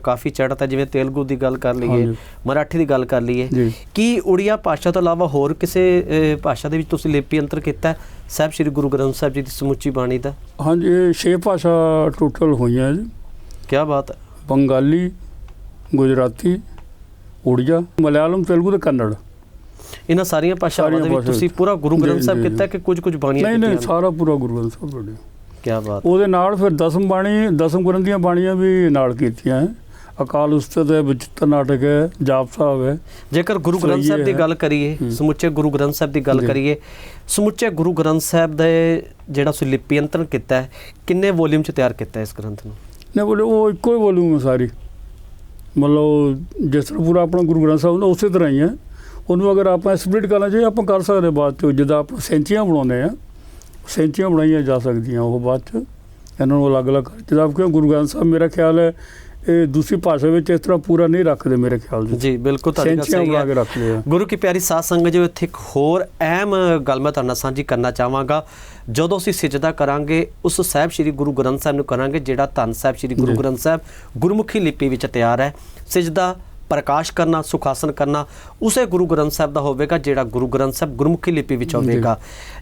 ਕਾਫੀ ਚੜ੍ਹਤ ਹੈ ਜਿਵੇਂ ਤੇਲਗੂ ਦੀ ਗੱਲ ਕਰ ਲਈਏ। ਮਰਾਠੀ ਦੀ ਗੱਲ ਕਰ ਲਈਏ। ਕੀ ਉੜੀਆ ਭਾਸ਼ਾ ਤੋਂ ਇਲਾਵਾ ਹੋਰ ਕਿਸੇ ਭਾਸ਼ਾ ਦੇ ਵਿੱਚ ਤੁਸੀਂ ਲਿਪੀ ਅੰਤਰ ਕੀਤਾ? ਸਾਹਿਬ ਸ੍ਰੀ ਗੁਰੂ ਗ੍ਰੰਥ ਸਾਹਿਬ ਜੀ ਦੀ ਸਮੁੱਚੀ ਬਾਣੀ ਦਾ। ਹਾਂਜੀ ਇਹ ਛੇ ਭਾਸ਼ਾ ਟੋਟਲ ਹੋਈਆਂ ਜੀ। ਕੀ ਬਾਤ ਹੈ। ਬੰਗਾਲੀ ਗੁਜਰਾਤੀ ਉੜੀਆ ਮਲਿਆਲਮ ਤੇਲਗੂ ਤੇ ਕੰਨੜ। ਇਹਨਾਂ ਸਾਰੀਆਂ ਭਾਸ਼ਾਵਾਂ ਦੇ ਵਿੱਚ ਤੁਸੀਂ। ਪੂਰਾ ਗੁਰੂ ਗ੍ਰੰਥ ਸਾਹਿਬ ਕੀਤਾ ਕਿ ਕੁਝ ਕੁਝ ਬਾਣੀਆਂ ਨਹੀਂ ਨਹੀਂ ਸਾਰਾ ਪੂਰਾ ਗੁਰੂ ਗ੍ਰੰਥ ਸਾਹਿਬ ਪੜ੍ਹਿਆ ਕੀ ਬਾਤ ਉਹਦੇ ਨਾਲ ਫਿਰ ਦਸਮ ਬਾਣੀ ਦਸਮ ਗੁਰਾਂ ਦੀਆਂ ਬਾਣੀਆਂ ਵੀ ਨਾਲ ਕੀਤੀਆਂ ਅਕਾਲ ਉਸਤਤ ਹੈ ਬਚਿੱਤਰ ਨਾਟਕ ਹੈ ਜਾਪ ਸਾਹਿਬ ਹੈ। ਜੇਕਰ ਗੁਰੂ ਗ੍ਰੰਥ ਸਹੀ ਸਾਹਿਬ ਦੀ। ਗੱਲ ਕਰੀਏ। ਸਮੁੱਚੇ ਗੁਰੂ ਗ੍ਰੰਥ ਸਾਹਿਬ ਦੀ ਗੱਲ। ਕਰੀਏ ਸਮੁੱਚੇ ਗੁਰੂ ਗ੍ਰੰਥ ਸਾਹਿਬ ਦੇ ਜਿਹੜਾ ਤੁਸੀਂ ਲਿਪੀ ਅੰਤਰਨ ਕੀਤਾ ਹੈ ਕਿੰਨੇ ਵੋਲਿਊਮ ਚ ਤਿਆਰ ਕੀਤਾ ਇਸ ਗ੍ਰੰਥ ਨੂੰ? ਨੇ ਬੋਲੇ ਉਹ ਇੱਕੋ ਹੀ ਵੋਲੂਮ ਹੈ ਸਾਰੀ। ਮਤਲਬ ਜਿਸ ਤਰ੍ਹਾਂ ਪੂਰਾ ਆਪਣਾ ਗੁਰੂ ਗ੍ਰੰਥ ਸਾਹਿਬ ਉਸੇ ਤਰ੍ਹਾਂ ਹੀ ਹੈ। ਉਹਨੂੰ ਅਗਰ ਆਪਾਂ ਸਪਲਿਟ ਕਰਨਾ ਚਾਹੀਏ ਆਪਾਂ ਕਰ ਸਕਦੇ ਬਾਅਦ ਚ। ਜਿੱਦਾਂ ਆਪਾਂ ਸੈਂਚੀਆਂ ਬਣਾਉਂਦੇ ਆ ਸੈਂਚੀਆਂ ਬਣਾਈਆਂ ਜਾ ਸਕਦੀਆਂ ਉਹ ਬਾਅਦ ਚ। ਇਹਨਾਂ ਨੂੰ ਅਲੱਗ-ਅਲੱਗ ਜਿੱਦਾਂ ਕਿ ਗੁਰੂ ਗ੍ਰੰਥ ਸਾਹਿਬ ਮੇਰਾ ਖਿਆਲ ਹੈ ਇਹ ਦੂਸਰੀ ਭਾਸ਼ਾ ਵਿੱਚ ਇਸ ਤਰ੍ਹਾਂ ਪੂਰਾ ਨਹੀਂ ਰੱਖਦੇ ਮੇਰੇ ਖਿਆਲ ਚ ਜੀ ਬਿਲਕੁਲ ਤੁਹਾਡੀ ਗੱਲ ਸੈਂਚੀਆਂ ਸਹੀ ਬਣਾ ਕੇ ਹੈ ਰੱਖਦੇ ਆ। ਗੁਰੂ ਕੀ ਪਿਆਰੀ ਸਾਧ ਸੰਗਤ ਜੀ ਇੱਥੇ ਇੱਕ ਹੋਰ ਅਹਿਮ ਗੱਲ ਮੈਂ ਤੁਹਾਡੇ ਨਾਲ ਸਾਂਝੀ ਕਰਨਾ ਚਾਹਾਂਗਾ। ਜਦੋਂ ਅਸੀਂ ਸਿਜਦਾ ਕਰਾਂਗੇ ਉਸ ਸਾਹਿਬ ਸ੍ਰੀ ਗੁਰੂ ਗ੍ਰੰਥ ਸਾਹਿਬ ਨੂੰ ਕਰਾਂਗੇ ਜਿਹੜਾ ਧੰਨ ਸਾਹਿਬ ਸ੍ਰੀ ਗੁਰੂ ਜੀ। ਗ੍ਰੰਥ ਸਾਹਿਬ ਗੁਰਮੁਖੀ ਲਿਪੀ ਵਿੱਚ ਤਿਆਰ ਹੈ। ਸਿਜਦਾ ਪ੍ਰਕਾਸ਼ ਕਰਨਾ ਸੁਖਾਸਨ ਕਰਨਾ ਉਸੇ ਗੁਰੂ ਗ੍ਰੰਥ ਸਾਹਿਬ ਦਾ ਹੋਵੇਗਾ ਜਿਹੜਾ ਗੁਰੂ ਗ੍ਰੰਥ ਸਾਹਿਬ ਗੁਰਮੁਖੀ ਲਿਪੀ ਵਿੱਚ ਹੋਵੇਗਾ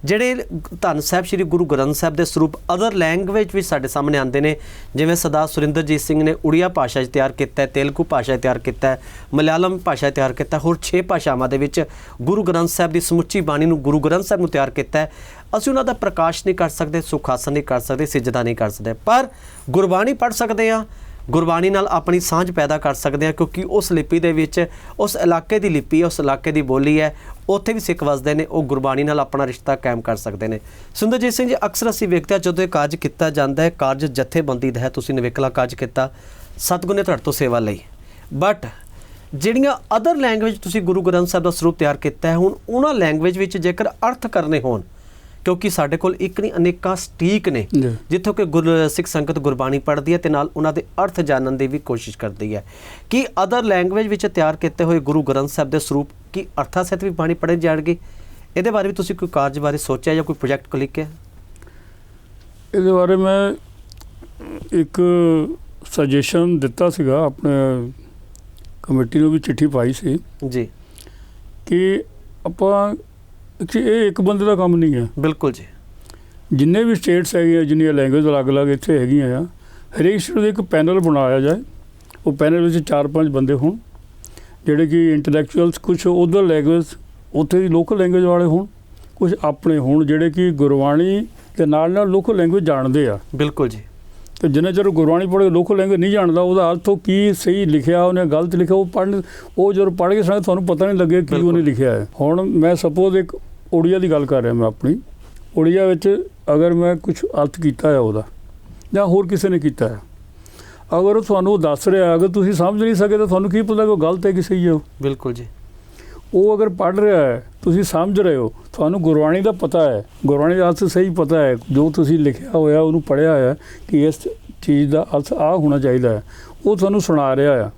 ਜਿਹੜੇ ਧੰਨ ਸਾਹਿਬ ਸ੍ਰੀ ਗੁਰੂ ਗ੍ਰੰਥ ਸਾਹਿਬ ਦੇ ਸਰੂਪ ਅਦਰ ਲੈਂਗੁਏਜ ਵਿੱਚ ਸਾਡੇ ਸਾਹਮਣੇ ਆਉਂਦੇ ਨੇ ਜਿਵੇਂ ਸਰਦਾਰ ਸੁਰਿੰਦਰਜੀਤ ਸਿੰਘ ਨੇ ਉੜੀਆ ਭਾਸ਼ਾ 'ਚ ਤਿਆਰ ਕੀਤਾ ਹੈ ਤੇਲਗੂ ਭਾਸ਼ਾ 'ਚ ਤਿਆਰ ਕੀਤਾ ਹੈ ਮਲਿਆਲਮ ਭਾਸ਼ਾ 'ਚ ਤਿਆਰ ਕੀਤਾ ਹੋਰ 6 ਭਾਸ਼ਾਵਾਂ ਦੇ ਵਿੱਚ ਗੁਰੂ ਗ੍ਰੰਥ ਸਾਹਿਬ ਦੀ ਸਮੁੱਚੀ ਬਾਣੀ ਨੂੰ ਗੁਰੂ ਗ੍ਰੰਥ ਸਾਹਿਬ ਨੂੰ ਤਿਆਰ ਕੀਤਾ ਹੈ। ਅਸੀਂ ਉਹਨਾਂ ਦਾ ਪ੍ਰਕਾਸ਼ ਨਹੀਂ ਕਰ ਸਕਦੇ ਸੁਖਾਸਨ ਨਹੀਂ ਕਰ ਸਕਦੇ ਸਿਜਦਾ ਨਹੀਂ ਕਰ ਸਕਦੇ। ਪਰ ਗੁਰਬਾਣੀ ਪੜ੍ਹ ਸਕਦੇ ਆ ਗੁਰਬਾਣੀ ਨਾਲ ਆਪਣੀ ਸਾਂਝ ਪੈਦਾ ਕਰ ਸਕਦੇ ਹਾਂ, ਕਿਉਂਕਿ ਉਸ ਲਿਪੀ ਦੇ ਵਿੱਚ, ਉਸ ਇਲਾਕੇ ਦੀ ਲਿਪੀ ਉਸ ਇਲਾਕੇ ਦੀ ਬੋਲੀ ਹੈ, ਉੱਥੇ ਵੀ ਸਿੱਖ ਵਸਦੇ ਨੇ, ਉਹ ਗੁਰਬਾਣੀ ਨਾਲ ਆਪਣਾ ਰਿਸ਼ਤਾ ਕਾਇਮ ਕਰ ਸਕਦੇ ਨੇ। ਸੁੰਦਰਜੀਤ ਸਿੰਘ ਜੀ, ਅਕਸਰ ਅਸੀਂ ਵੇਖਦੇ ਹਾਂ ਜਦੋਂ ਇਹ ਕਾਰਜ ਕੀਤਾ ਜਾਂਦਾ ਹੈ, ਕਾਰਜ ਜਥੇਬੰਦੀ ਦਾ ਹੈ, ਤੁਸੀਂ ਨਿਵੇਕਲਾ ਕਾਰਜ ਕੀਤਾ ਸਤਿਗੁਰ ਨੇ ਤੁਹਾਡੇ ਤੋਂ ਸੇਵਾ ਲਈ। ਬਟ ਜਿਹੜੀਆਂ ਅਦਰ ਲੈਂਗੁਏਜ ਤੁਸੀਂ ਗੁਰੂ ਗ੍ਰੰਥ ਸਾਹਿਬ ਦਾ ਸਰੂਪ ਤਿਆਰ ਕੀਤਾ ਹੈ, ਹੁਣ ਉਹਨਾਂ ਲੈਂਗੁਏਜ ਵਿੱਚ ਜੇਕਰ ਅਰਥ ਕਰਨੇ ਹੋਣ ਕਿਉਂਕਿ ਸਾਡੇ ਕੋਲ ਇੱਕ ਨਹੀਂ ਅਨੇਕਾਂ ਸਟੀਕ ਨੇ ਜਿੱਥੋਂ ਕਿ ਗੁਰ ਸਿੱਖ ਸੰਗਤ ਗੁਰਬਾਣੀ ਪੜ੍ਹਦੀ ਹੈ ਤੇ ਨਾਲ ਉਹਨਾਂ ਦੇ ਅਰਥ ਜਾਣਨ ਦੀ ਵੀ ਕੋਸ਼ਿਸ਼ ਕਰਦੀ ਹੈ। ਕਿ ਅਦਰ ਲੈਂਗੁਏਜ ਵਿੱਚ ਤਿਆਰ ਕੀਤੇ ਹੋਏ ਗੁਰੂ ਗ੍ਰੰਥ ਸਾਹਿਬ ਦੇ ਸਰੂਪ ਕੀ ਅਰਥਾਂ ਸਹਿਤ ਵੀ ਬਾਣੀ ਪੜ੍ਹੇ ਜਾਣਗੇ? ਇਹਦੇ ਬਾਰੇ ਵੀ ਤੁਸੀਂ ਕੋਈ ਕਾਰਜ ਬਾਰੇ ਸੋਚਿਆ ਜਾਂ ਕੋਈ ਪ੍ਰੋਜੈਕਟ ਕੋ ਲਿਖਿਆ ਇਹਦੇ ਬਾਰੇ ਮੈਂ ਇੱਕ ਸੁਜੈਸ਼ਨ ਦਿੱਤਾ ਸੀਗਾ ਆਪਣੇ ਕਮੇਟੀ ਨੂੰ ਵੀ ਚਿੱਠੀ ਪਾਈ ਸੀ। ਜੀ। ਕਿ ਆਪਾਂ ਕਿ ਇਹ ਇੱਕ ਬੰਦੇ ਦਾ ਕੰਮ ਨਹੀਂ ਹੈ। ਬਿਲਕੁਲ ਜੀ। ਜਿੰਨੇ ਵੀ ਸਟੇਟਸ ਹੈਗੀਆਂ ਜਿੰਨੀਆਂ ਲੈਂਗੁਏਜ ਅਲੱਗ-ਅਲੱਗ ਇੱਥੇ ਹੈਗੀਆਂ ਆ ਹਰੇਕ ਸਟੇਟ ਦਾ ਇੱਕ ਪੈਨਲ ਬਣਾਇਆ ਜਾਏ। ਉਹ ਪੈਨਲ ਵਿੱਚ ਚਾਰ ਪੰਜ ਬੰਦੇ ਹੋਣ ਜਿਹੜੇ ਕਿ ਇੰਟੈਲੈਕਚੁਅਲਸ ਕੁਝ ਉਧਰ ਲੈਂਗੁਏਜ ਉੱਥੇ ਦੀ ਲੋਕਲ ਲੈਂਗੁਏਜ ਵਾਲੇ ਹੋਣ ਕੁਝ ਆਪਣੇ ਹੋਣ ਜਿਹੜੇ ਕਿ ਗੁਰਬਾਣੀ ਦੇ ਨਾਲ ਨਾਲ ਲੋਕਲ ਲੈਂਗੁਏਜ ਜਾਣਦੇ ਆ। ਬਿਲਕੁਲ ਜੀ। ਤੇ ਜਿੰਨਾ ਚਿਰ ਗੁਰਬਾਣੀ ਪੜ੍ਹ ਲੋਕਲ ਲੈਂਗੁਏਜ ਨਹੀਂ ਜਾਣਦਾ ਉਹਦਾ ਅਰਥ ਉਹ ਕੀ ਸਹੀ ਲਿਖਿਆ ਉਹਨੇ ਗਲਤ ਲਿਖਿਆ ਉਹ ਪੜ੍ਹਨ ਉਹ ਜਦੋਂ ਪੜ੍ਹ ਕੇ ਸੁਣਾ ਤੁਹਾਨੂੰ ਪਤਾ ਨਹੀਂ ਲੱਗੇ ਕੀ। ਉਹਨੇ ਲਿਖਿਆ ਹੈ। ਹੁਣ ਮੈਂ ਸਪੋਜ਼ ਇੱਕ ਉੜੀਆ ਦੀ ਗੱਲ ਕਰ ਰਿਹਾ ਮੈਂ ਆਪਣੀ। ਉੜੀਆ ਵਿੱਚ ਅਗਰ ਮੈਂ ਕੁਝ ਅਰਥ ਕੀਤਾ ਹੈ ਉਹਦਾ ਜਾਂ ਹੋਰ ਕਿਸੇ ਨੇ ਕੀਤਾ ਹੈ ਅਗਰ ਉਹ ਤੁਹਾਨੂੰ ਦੱਸ ਰਿਹਾ ਅਗਰ ਤੁਸੀਂ ਸਮਝ ਨਹੀਂ ਸਕੇ ਤਾਂ ਤੁਹਾਨੂੰ ਕੀ ਪਤਾ ਕਿ ਉਹ ਗਲਤ ਹੈ ਕਿ ਸਹੀ ਹੈ ਬਿਲਕੁਲ ਜੀ। ਉਹ ਅਗਰ ਪੜ੍ਹ ਰਿਹਾ ਹੈ ਤੁਸੀਂ ਸਮਝ ਰਹੇ ਹੋ ਤੁਹਾਨੂੰ ਗੁਰਬਾਣੀ ਦਾ ਪਤਾ ਹੈ ਗੁਰਬਾਣੀ ਦਾ ਅਰਥ ਸਹੀ ਪਤਾ ਹੈ ਜੋ ਤੁਸੀਂ ਲਿਖਿਆ ਹੋਇਆ ਉਹਨੂੰ ਪੜ੍ਹਿਆ ਹੋਇਆ ਕਿ ਇਸ ਚੀਜ਼ ਦਾ ਅਰਥ ਆ ਹੋਣਾ ਚਾਹੀਦਾ ਹੈ ਉਹ ਤੁਹਾਨੂੰ ਸੁਣਾ ਰਿਹਾ ਆ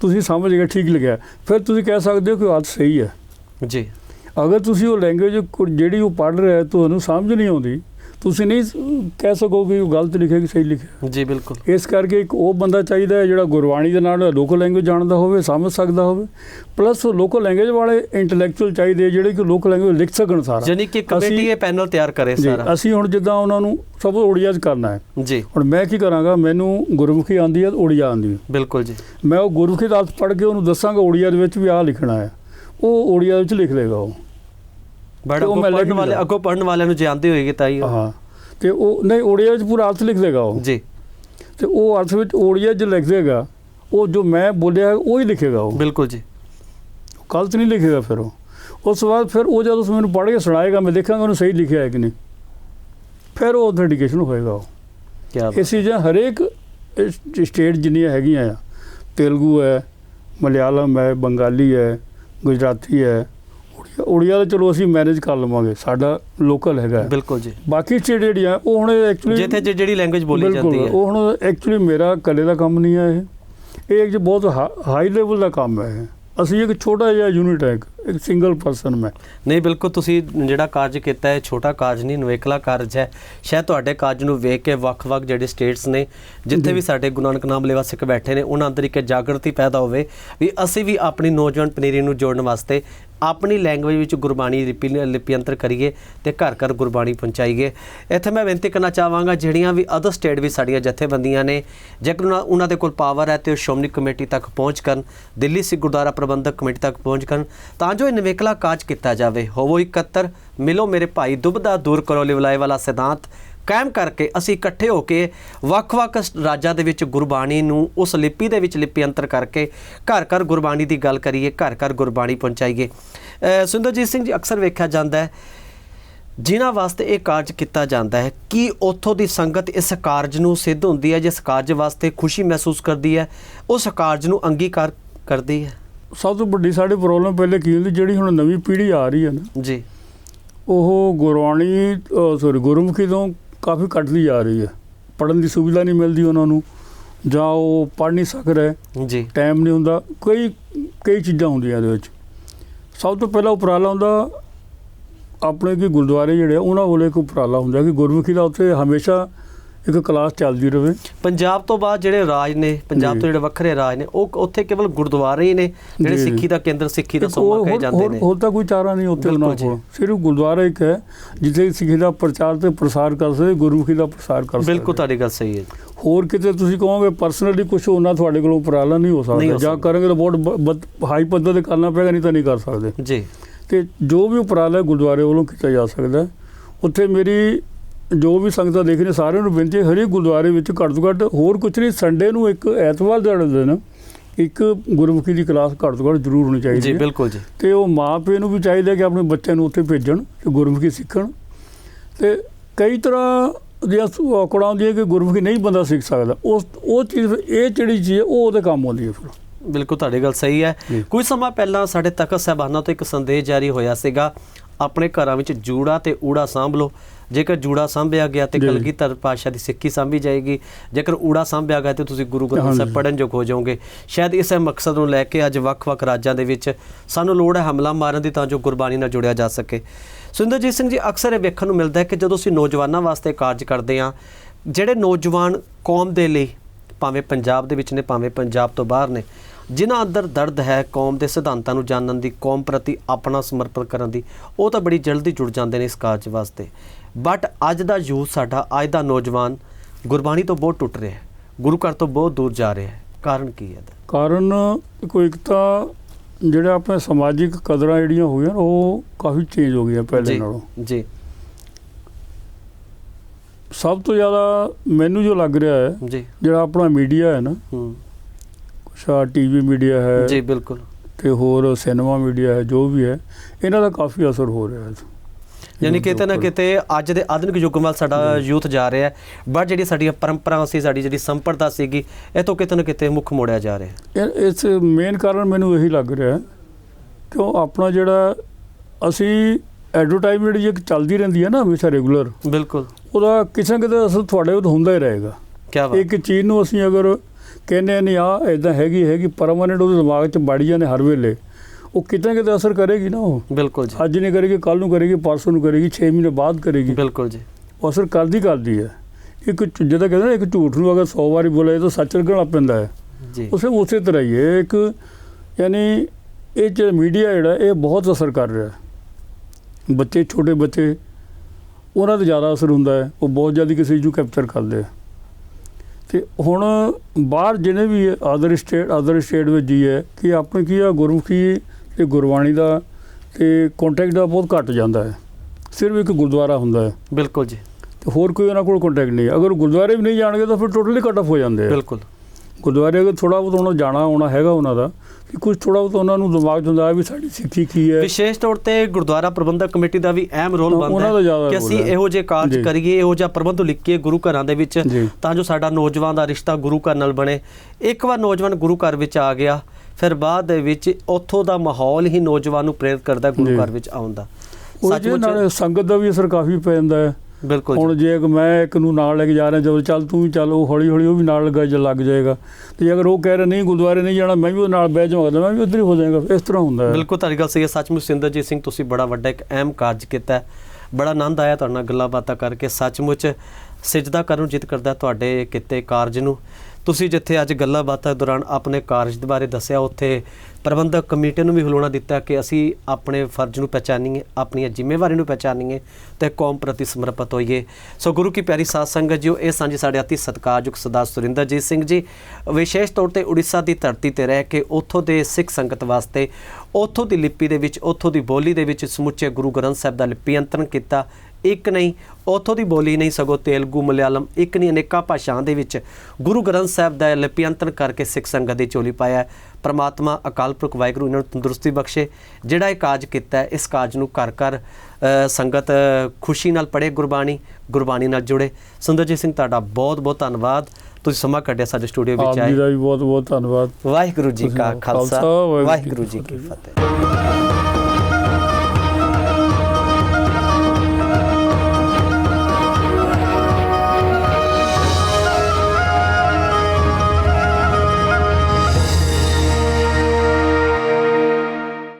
ਤੁਸੀਂ ਸਮਝ ਗਏ ਠੀਕ ਲਿਖਿਆ ਫਿਰ ਤੁਸੀਂ ਕਹਿ ਸਕਦੇ ਹੋ ਕਿ ਅਰਥ ਸਹੀ ਹੈ। ਜੀ। ਅਗਰ ਤੁਸੀਂ ਉਹ ਲੈਂਗੁਏਜ ਜਿਹੜੀ ਉਹ ਪੜ੍ਹ ਰਿਹਾ ਹੈ ਤੁਹਾਨੂੰ ਸਮਝ ਨਹੀਂ ਆਉਂਦੀ ਤੁਸੀਂ ਨਹੀਂ ਕਹਿ ਸਕੋਗੇ ਕਿ ਉਹ ਗਲਤ ਲਿਖਿਆ ਕਿ ਸਹੀ ਲਿਖਿਆ। ਜੀ ਬਿਲਕੁਲ। ਇਸ ਕਰਕੇ ਇੱਕ ਉਹ ਬੰਦਾ ਚਾਹੀਦਾ ਹੈ ਜਿਹੜਾ ਗੁਰਬਾਣੀ ਦੇ ਨਾਲ ਲੋਕਲ ਲੈਂਗੁਏਜ ਜਾਣਦਾ ਹੋਵੇ ਸਮਝ ਸਕਦਾ ਹੋਵੇ। ਪਲੱਸ ਲੋਕਲ ਲੈਂਗੁਏਜ ਵਾਲੇ ਇੰਟੈਲੈਕਚੁਅਲ ਚਾਹੀਦੇ ਜਿਹੜੇ ਕਿ ਲੋਕਲ ਲੈਂਗੁਏਜ ਲਿਖ ਸਕਣ ਸਾਰਾ। ਯਾਨੀ ਕਿ ਕਮੇਟੀ ਇਹ ਪੈਨਲ ਤਿਆਰ ਕਰੇ ਸਾਰਾ। ਅਸੀਂ ਹੁਣ ਜਿੱਦਾਂ ਉਹਨਾਂ ਨੂੰ ਸਭ ਉੜੀਆ 'ਚ ਕਰਨਾ ਹੈ। ਜੀ। ਹੁਣ ਮੈਂ ਕੀ ਕਰਾਂਗਾ ਮੈਨੂੰ ਗੁਰਮੁਖੀ ਆਂਦੀ ਹੈ ਉੜੀਆ ਆਂਦੀ ਹੈ। ਬਿਲਕੁਲ ਜੀ। ਮੈਂ ਉਹ ਗੁਰਮੁਖੀ ਦਾ ਅਰਥ ਪੜ੍ਹ ਕੇ ਉਹਨੂੰ ਦੱਸਾਂਗਾ ਉੜੀਆ ਦੇ ਵਿੱਚ ਵੀ ਆਹ ਲਿਖਣਾ ਹੈ। ਉਹ ਉੜੀਆ ਵਿੱਚ ਲਿਖ ਲੇਗਾ ਉਹ। ਬੜਾ ਉਹ ਪੜ੍ਹਨ ਵਾਲੇ। ਅੱਗੋਂ ਪੜ੍ਹਨ ਵਾਲਿਆਂ ਨੂੰ ਜਾਣਦੇ ਹੋਏਗੇ ਤਾਂ ਹੀ ਹਾਂ। ਤੇ ਉਹ ਨਹੀਂ ਉੜੀਆ ਵਿੱਚ ਪੂਰਾ ਅਰਥ ਲਿਖ ਦੇਗਾ ਉਹ। ਜੀ। ਤੇ ਉਹ ਅਰਥ ਵਿੱਚ ਉੜੀਆ 'ਚ ਲਿਖ ਦੇਗਾ ਉਹ ਜੋ ਮੈਂ ਬੋਲਿਆ ਉਹ ਹੀ ਲਿਖੇਗਾ ਉਹ। ਬਿਲਕੁਲ ਜੀ। ਗਲਤ ਨਹੀਂ ਲਿਖੇਗਾ ਫਿਰ ਉਹ। ਉਸ ਬਾਅਦ ਫਿਰ ਉਹ ਜਦੋਂ ਉਸ ਮੈਨੂੰ ਪੜ੍ਹ ਕੇ ਸੁਣਾਏਗਾ ਮੈਂ ਦੇਖਾਂਗਾ ਉਹਨੂੰ ਸਹੀ ਲਿਖਿਆ ਹੈ ਕਿ ਨਹੀਂ। ਫਿਰ ਉਹ ਆਥੈਂਟੀਕੇਸ਼ਨ ਹੋਏਗਾ ਉਹ। ਕੀ ਇਹ ਚੀਜ਼ਾਂ ਹਰੇਕ ਸਟੇਟ ਜਿੰਨੀਆਂ ਹੈਗੀਆਂ ਆ। ਤੇਲਗੂ ਹੈ ਮਲਿਆਲਮ ਹੈ ਬੰਗਾਲੀ ਹੈ ਗੁਜਰਾਤੀ ਹੈ ਉੜੀਆ ਉੜੀਆ ਤਾਂ ਚਲੋ ਅਸੀਂ ਮੈਨੇਜ ਕਰ ਲਵਾਂਗੇ ਸਾਡਾ ਲੋਕਲ ਹੈਗਾ। ਬਿਲਕੁਲ ਜੀ ਬਾਕੀ ਸਟੇਟ ਜਿਹੜੀਆਂ ਉਹ ਹੁਣ ਐਕਚੁਅਲੀ ਜਿੱਥੇ ਜਿਹੜੀ ਲੈਂਗੁਏਜ ਬੋਲੀ ਜਾਂਦੀ ਹੈ ਉਹ ਹੁਣ ਐਕਚੁਅਲੀ ਮੇਰਾ ਇਕੱਲੇ ਦਾ ਕੰਮ ਨਹੀਂ ਹੈ ਇਹ ਇਹ ਇੱਕ ਬਹੁਤ ਹਾਈ ਲੈਵਲ ਦਾ ਕੰਮ ਹੈ। ਅਸੀਂ ਇੱਕ ਛੋਟਾ ਜਿਹਾ ਯੂਨਿਟ ਹੈ ਇੱਕ ਸਿੰਗਲ ਪਰਸਨ ਮੈਂ। ਨਹੀਂ ਬਿਲਕੁਲ ਤੁਸੀਂ ਜਿਹੜਾ ਕਾਰਜ ਕੀਤਾ ਹੈ ਛੋਟਾ ਕਾਰਜ ਨਹੀਂ ਨਵੇਕਲਾ ਕਾਰਜ ਹੈ। ਸ਼ਾਇਦ ਤੁਹਾਡੇ ਕਾਰਜ ਨੂੰ ਵੇਖ ਕੇ ਵੱਖ-ਵੱਖ ਜਿਹੜੇ ਸਟੇਟਸ ਨੇ ਜਿੱਥੇ ਵੀ ਸਾਡੇ ਗੁਰੂ ਨਾਨਕ ਨਾਮ ਲੈਵਾ ਸਿੱਖ ਬੈਠੇ ਨੇ ਉਹਨਾਂ ਅੰਦਰ ਇੱਕ ਜਾਗਰਤੀ ਪੈਦਾ ਹੋਵੇ ਵੀ ਅਸੀਂ ਵੀ ਆਪਣੀ ਨੌਜਵਾਨ ਪਨੀਰੀ ਨੂੰ ਜੋੜਨ ਵਾਸਤੇ ਆਪਣੀ ਲੈਂਗੁਏਜ ਵਿੱਚ ਗੁਰਬਾਣੀ ਲਿਪੀ ਲਿਪੀਅੰਤਰ ਕਰੀਏ ਤੇ ਘਰ ਘਰ ਗੁਰਬਾਣੀ ਪਹੁੰਚਾਈਏ। ਇੱਥੇ ਮੈਂ ਬੇਨਤੀ ਕਰਨਾ ਚਾਹਾਂਗਾ, ਜਿਹੜੀਆਂ ਵੀ ਅਦਰ ਸਟੇਟ ਵਿੱਚ ਸਾਡੀਆਂ ਜਥੇਬੰਦੀਆਂ ਨੇ, ਜੇਕਰ ਉਹਨਾਂ- ਉਹਨਾਂ ਦੇ ਕੋਲ ਪਾਵਰ ਹੈ ਤੇ ਉਹ ਸ਼੍ਰੋਮਣੀ ਕਮੇਟੀ ਤੱਕ ਪਹੁੰਚ ਕਰਨ, ਦਿੱਲੀ ਸਿੱਖ ਗੁਰਦੁਆਰਾ ਪ੍ਰਬੰਧਕ ਕਮੇਟੀ ਤੱਕ ਪਹੁੰਚ ਕਰਨ, ਤਾਂ ਜੋ ਇਹ ਨਿਵੇਕਲਾ ਕਾਜ ਕੀਤਾ ਜਾਵੇ। ਹੋਵੋ ਇਕੱਤਰ, ਮਿਲੋ ਮੇਰੇ ਭਾਈ ਦੁਬਦਾ ਦੂਰ ਕਰੋ ਲਿਵਲਾਏ ਵਾਲਾ ਸਿਧਾਂਤ ਕਾਇਮ ਕਰਕੇ ਅਸੀਂ ਇਕੱਠੇ ਹੋ ਕੇ ਵੱਖ-ਵੱਖ ਰਾਜਾਂ ਦੇ ਵਿੱਚ ਗੁਰਬਾਣੀ ਨੂੰ ਉਸ ਲਿਪੀ ਦੇ ਵਿੱਚ ਲਿਪੀਅੰਤਰ ਕਰਕੇ ਘਰ ਘਰ ਗੁਰਬਾਣੀ ਦੀ ਗੱਲ ਕਰੀਏ ਘਰ ਘਰ ਗੁਰਬਾਣੀ ਪਹੁੰਚਾਈਏ। ਸੁੰਦਰਜੀਤ ਸਿੰਘ ਜੀ ਅਕਸਰ ਵੇਖਿਆ ਜਾਂਦਾ ਹੈ ਜਿਨ੍ਹਾਂ ਵਾਸਤੇ ਇਹ ਕਾਰਜ ਕੀਤਾ ਜਾਂਦਾ ਹੈ ਕੀ ਉੱਥੋਂ ਦੀ ਸੰਗਤ ਇਸ ਕਾਰਜ ਨੂੰ ਸਿੱਧ ਹੁੰਦੀ ਹੈ ਜਿਸ ਕਾਰਜ ਵਾਸਤੇ ਖੁਸ਼ੀ ਮਹਿਸੂਸ ਕਰਦੀ ਹੈ ਉਸ ਕਾਰਜ ਨੂੰ ਅੰਗੀਕਾਰ ਕਰਦੀ ਹੈ? ਸਭ ਤੋਂ ਵੱਡੀ ਸਾਡੀ ਪ੍ਰੋਬਲਮ ਪਹਿਲੇ ਕੀ ਹੁੰਦੀ ਜਿਹੜੀ ਹੁਣ ਨਵੀਂ ਪੀੜ੍ਹੀ ਆ ਰਹੀ ਹੈ ਨਾ ਜੀ। ਉਹ ਗੁਰਬਾਣੀ ਸੌਰੀ ਗੁਰਮੁਖੀ ਤੋਂ ਕਾਫੀ ਕੱਟਦੀ ਜਾ ਰਹੀ ਹੈ। ਪੜਨ ਦੀ ਸੁਵਿਧਾ ਨਹੀਂ ਮਿਲਦੀ ਉਹਨਾਂ ਨੂੰ ਜਾਂ ਉਹ ਪੜ ਨਹੀਂ ਸਕ ਰਹੇ। ਜੀ। ਟਾਈਮ ਨਹੀਂ ਹੁੰਦਾ। ਕਈ ਕਈ ਚੀਜ਼ਾਂ ਹੁੰਦੀਆਂ ਇਹਦੇ ਵਿੱਚ। ਸਭ ਤੋਂ ਪਹਿਲਾਂ ਉਪਰਾਲਾ ਹੁੰਦਾ ਆਪਣੇ ਕੀ ਗੁਰਦੁਆਰੇ ਜਿਹੜੇ ਉਹਨਾਂ ਵੱਲੋਂ ਇੱਕ ਉਪਰਾਲਾ ਹੁੰਦਾ ਕਿ ਗੁਰਮੁਖੀ ਦਾ ਉੱਥੇ ਹਮੇਸ਼ਾ ਇੱਕ ਕਲਾਸ ਚੱਲਦੀ ਰਹੇ। ਪੰਜਾਬ ਤੋਂ ਬਾਅਦ ਜਿਹੜੇ ਰਾਜ ਨੇ ਪੰਜਾਬ। ਤੋਂ ਜਿਹੜੇ ਵੱਖਰੇ ਰਾਜ ਨੇ ਉਹ ਉੱਥੇ ਕੇਵਲ ਗੁਰਦੁਆਰੇ ਹੀ ਨੇ ਜਿਹੜੇ। ਸਿੱਖੀ ਦਾ ਕੇਂਦਰ ਸਿੱਖੀ ਦਾ ਸੋਮਾ ਕਹੇ ਜਾਂਦੇ ਨੇ। ਹੋਰ ਤਾਂ ਕੋਈ ਚਾਰਾ ਨਹੀਂ ਉੱਥੇ ਉਹਨਾਂ ਕੋਲ। ਸਿਰਫ ਗੁਰਦੁਆਰਾ ਇੱਕ ਹੈ ਜਿੱਥੇ ਸਿੱਖੀ ਦਾ ਪ੍ਰਚਾਰ ਤੇ ਪ੍ਰਸਾਰ ਕਰ ਸਕਦੇ ਗੁਰਮੁਖੀ ਦਾ ਪ੍ਰਸਾਰ ਕਰ ਸਕਦੇ। ਬਿਲਕੁਲ ਤੁਹਾਡੀ ਗੱਲ ਸਹੀ ਹੈ ਹੋਰ ਕਿਤੇ ਤੁਸੀਂ ਕਹੋਗੇ ਪਰਸਨਲੀ ਕੁਝ ਉਹਨਾਂ ਤੁਹਾਡੇ ਕੋਲੋਂ ਉਪਰਾਲਾ ਨਹੀਂ ਹੋ ਸਕਦਾ। ਜਾਂ। ਕਰਾਂਗੇ ਤਾਂ ਬਹੁਤ ਹਾਈ ਪੱਧਰ ਤੇ ਕਰਨਾ ਪਏਗਾ ਨਹੀਂ ਤਾਂ ਨਹੀਂ ਕਰ ਸਕਦੇ। ਜੀ। ਤੇ ਜੋ ਵੀ ਉਪਰਾਲਾ ਗੁਰਦੁਆਰੇ ਵੱਲੋਂ ਕੀਤਾ ਜਾ ਸਕਦਾ ਉੱਥੇ ਮੇਰੀ ਜੋ ਵੀ ਸੰਗਤਾਂ ਦੇਖ ਰਹੀਆਂ ਸਾਰਿਆਂ ਨੂੰ ਬੇਨਤੀ ਹੈ ਹਰੇਕ ਗੁਰਦੁਆਰੇ ਵਿੱਚ ਘੱਟ ਤੋਂ ਘੱਟ ਹੋਰ ਕੁਝ ਨਹੀਂ ਸੰਡੇ ਨੂੰ ਇੱਕ ਐਤਵਾਰ ਦੇ ਦਿਨ ਇੱਕ ਗੁਰਮੁਖੀ ਦੀ ਕਲਾਸ ਘੱਟ ਤੋਂ ਘੱਟ ਜ਼ਰੂਰ ਹੋਣੀ ਚਾਹੀਦੀ ਜੀ ਹੈ। ਬਿਲਕੁਲ ਜੀ। ਤੇ ਉਹ ਮਾਪੇ ਨੂੰ ਵੀ ਚਾਹੀਦਾ ਕਿ ਆਪਣੇ ਬੱਚਿਆਂ ਨੂੰ ਉੱਥੇ ਭੇਜਣ ਤੇ ਗੁਰਮੁਖੀ ਸਿੱਖਣ। ਤੇ ਕਈ ਤਰ੍ਹਾਂ ਦੀਆਂ ਔਕੜਾਂ ਹੁੰਦੀਆਂ ਕਿ ਗੁਰਮੁਖੀ ਨਹੀਂ ਬੰਦਾ ਸਿੱਖ ਸਕਦਾ। ਉਸ ਉਹ ਚੀਜ਼ ਇਹ ਜਿਹੜੀ ਚੀਜ਼ ਹੈ ਉਹ ਉਹਦੇ ਕੰਮ ਆਉਂਦੀ ਹੈ ਫਿਰ। ਬਿਲਕੁਲ ਤੁਹਾਡੀ ਗੱਲ ਸਹੀ ਹੈ। ਜੀ। ਕੁਝ ਸਮਾਂ ਪਹਿਲਾਂ ਸਾਡੇ ਤਖਤ ਸਾਹਿਬਾਨਾਂ ਤੋਂ ਇੱਕ ਸੰਦੇਸ਼ ਜਾਰੀ ਹੋਇਆ ਸੀਗਾ ਆਪਣੇ ਘਰਾਂ ਵਿੱਚ ਜੂੜਾ ਤੇ ਊੜਾ ਸਾਂਭ ਲਓ ਜੇਕਰ ਜੂੜਾ ਸਾਂਭਿਆ ਗਿਆ ਤੇ। ਕਲਗੀਧਰ ਪਾਤਸ਼ਾਹ ਦੀ ਸਿੱਖੀ ਸਾਂਭੀ ਜਾਏਗੀ ਜੇਕਰ ਊੜਾ ਸਾਂਭਿਆ ਗਿਆ ਤੇ ਤੁਸੀਂ ਗੁਰੂ ਗ੍ਰੰਥ ਸਾਹਿਬ ਹਾਂਜੀ। ਪੜ੍ਹਨ ਯੋਗ ਹੋ ਜਾਓਗੇ ਸ਼ਾਇਦ ਇਸੇ ਮਕਸਦ ਨੂੰ ਲੈ ਕੇ ਅੱਜ ਵੱਖ-ਵੱਖ ਰਾਜਾਂ ਦੇ ਵਿੱਚ ਸਾਨੂੰ ਲੋੜ ਹੈ ਹਮਲਾ ਮਾਰਨ ਦੀ ਤਾਂ ਜੋ ਗੁਰਬਾਣੀ ਨਾਲ ਜੁੜਿਆ ਜਾ ਸਕੇ ਸੁੰਦਰਜੀਤ ਸਿੰਘ ਜੀ ਅਕਸਰ ਇਹ ਵੇਖਣ ਨੂੰ ਮਿਲਦਾ ਹੈ ਕਿ ਜਦੋਂ ਅਸੀਂ ਨੌਜਵਾਨਾਂ ਵਾਸਤੇ ਕਾਰਜ ਕਰਦੇ ਹਾਂ ਜਿਹੜੇ ਨੌਜਵਾਨ ਕੌਮ ਦੇ ਲਈ ਭਾਵੇਂ ਪੰਜਾਬ ਦੇ ਵਿੱਚ ਨੇ ਭਾਵੇਂ ਪੰਜਾਬ ਤੋਂ ਬਾਹਰ ਨੇ ਜਿਨ੍ਹਾਂ ਅੰਦਰ ਦਰਦ ਹੈ ਕੌਮ ਦੇ ਸਿਧਾਂਤਾਂ ਨੂੰ ਜਾਣਨ ਦੀ ਕੌਮ ਪ੍ਰਤੀ ਆਪਣਾ ਸਮਰਪਣ ਕਰਨ ਦੀ ਉਹ ਤਾਂ ਬੜੀ ਜਲਦੀ ਜੁੜ ਜਾਂਦੇ ਨੇ ਇਸ ਕਾਰਜ ਵਾਸਤੇ। ਬਟ ਅੱਜ ਦਾ ਯੂਥ ਸਾਡਾ ਅੱਜ ਦਾ ਨੌਜਵਾਨ ਗੁਰਬਾਣੀ ਤੋਂ ਬਹੁਤ ਟੁੱਟ ਰਿਹਾ ਹੈ ਗੁਰੂ ਘਰ ਤੋਂ ਬਹੁਤ ਦੂਰ ਜਾ ਰਿਹਾ ਹੈ। ਕਾਰਨ ਕੀ ਹੈ ਇਹਦਾ? ਕਾਰਨ ਕੋਈ ਇੱਕ ਤਾਂ ਜਿਹੜੇ ਆਪਣੇ ਸਮਾਜਿਕ ਕਦਰਾਂ ਜਿਹੜੀਆਂ ਹੋ ਗਈਆਂ ਉਹ ਕਾਫੀ ਚੇਂਜ ਹੋ ਗਈਆਂ ਪਹਿਲੇ ਨਾਲੋਂ। ਜੀ। ਸਭ ਤੋਂ ਜ਼ਿਆਦਾ ਮੈਨੂੰ ਜੋ ਲੱਗ ਰਿਹਾ ਹੈ ਜਿਹੜਾ ਆਪਣਾ ਮੀਡੀਆ ਹੈ ਨਾ ਹੂੰ। ਆ ਟੀਵੀ ਮੀਡੀਆ ਹੈ ਜੀ ਬਿਲਕੁਲ। ਤੇ ਹੋਰ ਸਿਨੇਮਾ ਮੀਡੀਆ ਹੈ ਜੋ ਵੀ ਹੈ ਇਹਨਾਂ ਦਾ ਕਾਫੀ ਅਸਰ ਹੋ ਰਿਹਾ ਹੈ। ਯਾਨੀ ਕਿਤੇ ਨਾ ਕਿਤੇ ਅੱਜ ਦੇ ਆਧੁਨਿਕ ਯੁੱਗ ਵੱਲ ਸਾਡਾ ਯੂਥ ਜਾ ਰਿਹਾ ਹੈ ਬਟ ਜਿਹੜੀ ਸਾਡੀਆਂ ਪਰੰਪਰਾਵਾਂ ਸੀ ਸਾਡੀ ਜਿਹੜੀ ਸੰਪਰਦਾ ਸੀਗੀ ਇਹ ਤੋਂ ਕਿਤੇ ਨਾ ਕਿਤੇ ਮੁੱਖ ਮੋੜਿਆ ਜਾ ਰਿਹਾ ਹੈ। ਇਸ ਮੇਨ ਕਾਰਨ ਮੈਨੂੰ ਇਹੀ ਲੱਗ ਰਿਹਾ ਹੈ ਕਿ ਉਹ ਆਪਣਾ ਜਿਹੜਾ ਅਸੀਂ ਐਡਵਰਟਾਈਜ਼ਮੈਂਟ ਜੇ ਚੱਲਦੀ ਰਹਿੰਦੀ ਹੈ ਨਾ ਹਮੇਸ਼ਾ ਰੈਗੂਲਰ ਬਿਲਕੁਲ। ਉਹਦਾ ਕਿਸੇ ਨਾ ਕਿਤੇ ਅਸਰ ਤੁਹਾਡੇ ਉੱਤੇ ਹੁੰਦਾ ਹੀ ਰਹੇਗਾ। ਕੀ ਬਾਤ। ਇੱਕ ਚੀਜ਼ ਨੂੰ ਅਸੀਂ ਅਗਰ ਕਹਿੰਦੇ ਨਹੀਂ ਆ ਇਦਾਂ ਹੈਗੀ ਹੈਗੀ ਪਰਮਾਨੈਂਟ ਉਹਦੇ ਦਿਮਾਗ 'ਚ ਵੜ ਜਾਂਦੇ ਹਰ ਵੇਲੇ। ਉਹ ਕਿਤੇ ਨਾ ਕਿਤੇ ਅਸਰ ਕਰੇਗੀ ਨਾ ਉਹ। ਬਿਲਕੁਲ ਜੀ। ਅੱਜ ਨਹੀਂ ਕਰੇਗੀ ਕੱਲ ਨੂੰ ਕਰੇਗੀ ਪਰਸੋਂ ਨੂੰ ਕਰੇਗੀ 6 ਮਹੀਨੇ ਬਾਅਦ ਕਰੇਗੀ। ਬਿਲਕੁਲ ਜੀ। ਉਹ ਅਸਰ ਕਰਦੀ ਕਰਦੀ ਹੈ। ਇੱਕ ਜਿਹਦਾ ਕਹਿੰਦੇ ਨਾ ਇੱਕ ਝੂਠ ਨੂੰ ਅਗਰ 100 ਵਾਰੀ ਬੋਲੇ ਤਾਂ ਸੱਚ ਲੱਗਣ ਲੱਗ ਪੈਂਦਾ ਹੈ। ਜੀ। ਉਸੇ ਉਸੇ ਤਰ੍ਹਾਂ ਹੀ ਹੈ। ਇੱਕ ਯਾਨੀ ਇਹ ਜਿਹੜਾ ਮੀਡੀਆ ਜਿਹੜਾ ਇਹ ਬਹੁਤ ਅਸਰ ਕਰ ਰਿਹਾ ਹੈ। ਬੱਚੇ ਛੋਟੇ ਬੱਚੇ ਉਹਨਾਂ ਤੇ ਜ਼ਿਆਦਾ ਅਸਰ ਹੁੰਦਾ ਹੈ। ਉਹ ਬਹੁਤ ਜਲਦੀ ਕਿਸੇ ਚੀਜ਼ ਨੂੰ ਕੈਪਚਰ ਕਰਦੇ ਆ। ਤੇ ਹੁਣ ਬਾਹਰ ਜਿਹਨੇ ਵੀ ਅਦਰ ਸਟੇਟ ਅਦਰ ਸਟੇਟ ਵਿੱਚ ਜੀ ਹੈ ਕਿ ਆਪਣੇ ਕੀ ਆ ਗੁਰਮੁਖੀ ਤੇ ਗੁਰਬਾਣੀ ਦਾ ਤੇ ਕੰਟੈਕਟ ਦਾ ਬਹੁਤ ਘੱਟ ਜਾਂਦਾ ਹੈ। ਸਿਰਫ ਇੱਕ ਗੁਰਦੁਆਰਾ ਹੁੰਦਾ ਹੈ। ਬਿਲਕੁਲ ਜੀ। ਤੇ ਹੋਰ ਕੋਈ ਉਹਨਾਂ ਕੋਲ ਕੰਟੈਕਟ ਨਹੀਂ। ਅਗਰ ਗੁਰਦੁਆਰੇ ਵੀ ਨਹੀਂ ਜਾਣਗੇ ਤਾਂ ਫਿਰ ਟੋਟਲੀ ਕੱਟ ਆਫ ਹੋ ਜਾਂਦੇ ਆ ਬਿਲਕੁਲ। ਗੁਰਦੁਆਰੇ ਥੋੜਾ ਬਹੁਤ ਉਹਨਾਂ ਜਾਣਾ ਆਉਣਾ ਹੈਗਾ ਉਹਨਾਂ ਦਾ ਕਿ ਕੁਝ ਥੋੜਾ ਬਹੁਤ ਉਹਨਾਂ ਨੂੰ ਦਿਮਾਗ 'ਚ ਹੁੰਦਾ ਵੀ ਸਾਡੀ ਸਿੱਖੀ ਕੀ ਹੈ ਵਿਸ਼ੇਸ਼ ਤੌਰ ਤੇ ਗੁਰਦੁਆਰਾ ਪ੍ਰਬੰਧਕ ਕਮੇਟੀ ਦਾ ਵੀ ਅਹਿਮ ਰੋਲ ਬਣਦਾ ਹੈ ਕਿ ਅਸੀਂ। ਇਹੋ ਜਿਹੇ ਕਾਰਜ। ਕਰੀਏ ਇਹੋ ਜਿਹਾ ਪ੍ਰਬੰਧ ਲਿਖੀਏ ਗੁਰੂ ਘਰਾਂ ਦੇ ਵਿੱਚ। ਤਾਂ ਜੋ ਸਾਡਾ ਨੌਜਵਾਨ ਦਾ ਰਿਸ਼ਤਾ ਗੁਰੂ ਘਰ ਨਾਲ ਬਣੇ ਇੱਕ ਵਾਰ ਨੌਜਵਾਨ ਗੁਰੂ ਘਰ ਵਿੱਚ ਆ ਗਿਆ ਫਿਰ ਬਾਅਦ ਦੇ ਵਿੱਚ ਉੱਥੋਂ ਦਾ ਮਾਹੌਲ ਹੀ ਨੌਜਵਾਨ ਨੂੰ ਪ੍ਰੇਰਿਤ ਕਰਦਾ ਗੁਰੂ। ਘਰ ਵਿੱਚ ਆਉਣ ਦਾ ਸੱਚਮੁੱਚ ਸੰਗਤ ਦਾ ਵੀ ਅਸਰ ਕਾਫੀ ਪੈ ਜਾਂਦਾ ਹੈ ਬਿਲਕੁਲ ਹੁਣ ਜੀ, ਮੈਂ ਇੱਕ ਨੂੰ ਨਾਲ ਲੈ ਕੇ ਜਾ ਰਿਹਾ ਜਦੋਂ ਚੱਲ ਤੂੰ ਵੀ ਚੱਲ ਉਹ ਹੌਲੀ ਹੌਲੀ ਉਹ ਵੀ ਨਾਲ ਲੱਗਾ ਜਾ ਲੱਗ ਜਾਏਗਾ। ਤੇ ਅਗਰ ਉਹ ਕਹਿ ਰਿਹਾ ਨਹੀਂ ਗੁਰਦੁਆਰੇ ਨਹੀਂ ਜਾਣਾ ਮੈਂ ਵੀ ਉਹਦੇ ਨਾਲ ਬਹਿ ਜਾਵਾਂਗਾ ਮੈਂ ਵੀ ਉੱਧਰ ਹੀ ਹੋ ਜਾਏਗਾ। ਇਸ ਤਰ੍ਹਾਂ ਹੁੰਦਾ ਹੈ। ਬਿਲਕੁਲ ਤੁਹਾਡੀ ਗੱਲ ਸਹੀ ਹੈ। ਸੱਚਮੁੱਚ ਸਿੰਦਰਜੀਤ ਸਿੰਘ ਤੁਸੀਂ ਬੜਾ ਵੱਡਾ ਇੱਕ ਅਹਿਮ ਕਾਰਜ ਕੀਤਾ। ਬੜਾ ਆਨੰਦ ਆਇਆ ਤੁਹਾਡੇ ਨਾਲ ਗੱਲਾਂ ਬਾਤਾਂ ਕਰਕੇ। ਸੱਚਮੁੱਚ ਸਿਜਦਾ ਕਰਨ ਨੂੰ ਜਿੱਤ ਕਰਦਾ ਤੁਹਾਡੇ ਕੀਤੇ ਕਾਰਜ ਨੂੰ। ਤੁਸੀਂ ਜਿੱਥੇ ਅੱਜ ਗੱਲਾਂ ਬਾਤਾਂ ਦੌਰਾਨ ਆਪਣੇ ਕਾਰਜ ਦੇ ਬਾਰੇ ਦੱਸਿਆ, ਉੱਥੇ ਪ੍ਰਬੰਧਕ ਕਮੇਟੀ ਨੂੰ ਵੀ ਹਲੂਣਾ ਦਿੱਤਾ ਕਿ ਅਸੀਂ ਆਪਣੇ ਫਰਜ਼ ਨੂੰ ਪਹਿਚਾਨੀਏ, ਆਪਣੀਆਂ ਜ਼ਿੰਮੇਵਾਰੀ ਨੂੰ ਪਹਿਚਾਨੀਏ ਤੇ ਕੌਮ ਪ੍ਰਤੀ ਸਮਰਪਿਤ ਹੋਈਏ। ਸੋ ਗੁਰੂ ਕੀ ਪਿਆਰੀ ਸਾਧ ਸੰਗਤ ਜੀਓ, ਇਹ ਸਾਂਝੀ ਸਾਡੇ ਅਤੀ ਸਤਿਕਾਰਯੋਗ ਸਰਦਾਰ ਸੁਰਿੰਦਰਜੀਤ ਸਿੰਘ ਜੀ, ਵਿਸ਼ੇਸ਼ ਤੌਰ ਤੇ ਉੜੀਸਾ ਦੀ ਧਰਤੀ ਤੇ ਰਹਿ ਕੇ ਉੱਥੋਂ ਦੇ ਸਿੱਖ ਸੰਗਤ ਵਾਸਤੇ, ਉੱਥੋਂ ਦੀ ਲਿਪੀ ਦੇ ਵਿੱਚ, ਉੱਥੋਂ ਦੀ ਬੋਲੀ ਦੇ ਵਿੱਚ ਸਮੁੱਚੇ ਗੁਰੂ ਗ੍ਰੰਥ ਸਾਹਿਬ ਦਾ ਲਿਪੀਅੰਤਰਨ ਕੀਤਾ। ਇੱਕ ਨਹੀਂ ਉੱਥੋਂ ਦੀ ਬੋਲੀ ਨਹੀਂ ਸਗੋਂ ਤੇਲਗੂ ਮਲਿਆਲਮ ਇੱਕ ਨਹੀਂ ਅਨੇਕਾਂ ਭਾਸ਼ਾਵਾਂ ਦੇ ਵਿੱਚ ਗੁਰੂ ਗ੍ਰੰਥ ਸਾਹਿਬ ਦਾ ਲਿਪੀਅੰਤਰਨ ਕਰਕੇ ਸਿੱਖ ਸੰਗਤ ਦੀ ਝੋਲੀ ਪਾਇਆ। ਪ੍ਰਮਾਤਮਾ ਅਕਾਲ ਪੁਰਖ ਵਾਹਿਗੁਰੂ ਇਹਨਾਂ ਨੂੰ ਤੰਦਰੁਸਤੀ ਬਖਸ਼ੇ। ਜਿਹੜਾ ਇਹ ਕਾਜ ਕੀਤਾ ਹੈ ਇਸ ਕਾਜ ਨੂੰ ਘਰ ਅ, ਸੰਗਤ ਖੁਸ਼ੀ ਨਾਲ ਪੜ੍ਹੇ ਗੁਰਬਾਣੀ ਗੁਰਬਾਣੀ ਨਾਲ ਜੁੜੇ। ਸੁੰਦਰਜੀਤ ਸਿੰਘ ਤੁਹਾਡਾ ਬਹੁਤ ਬਹੁਤ ਧੰਨਵਾਦ। ਤੁਸੀਂ ਸਮਾਂ ਕੱਢਿਆ ਸਾਡੇ ਸਟੂਡੀਓ ਆਪ ਵਿੱਚ ਜੀ ਆਏ। ਦਾ ਵੀ ਬਹੁਤ ਬਹੁਤ ਧੰਨਵਾਦ। ਵਾਹਿਗੁਰੂ ਜੀ ਕਾ ਖਾਲਸਾ, ਵਾਹਿਗੁਰੂ ਜੀ ਜੀ ਕੀ ਫਤਿਹ।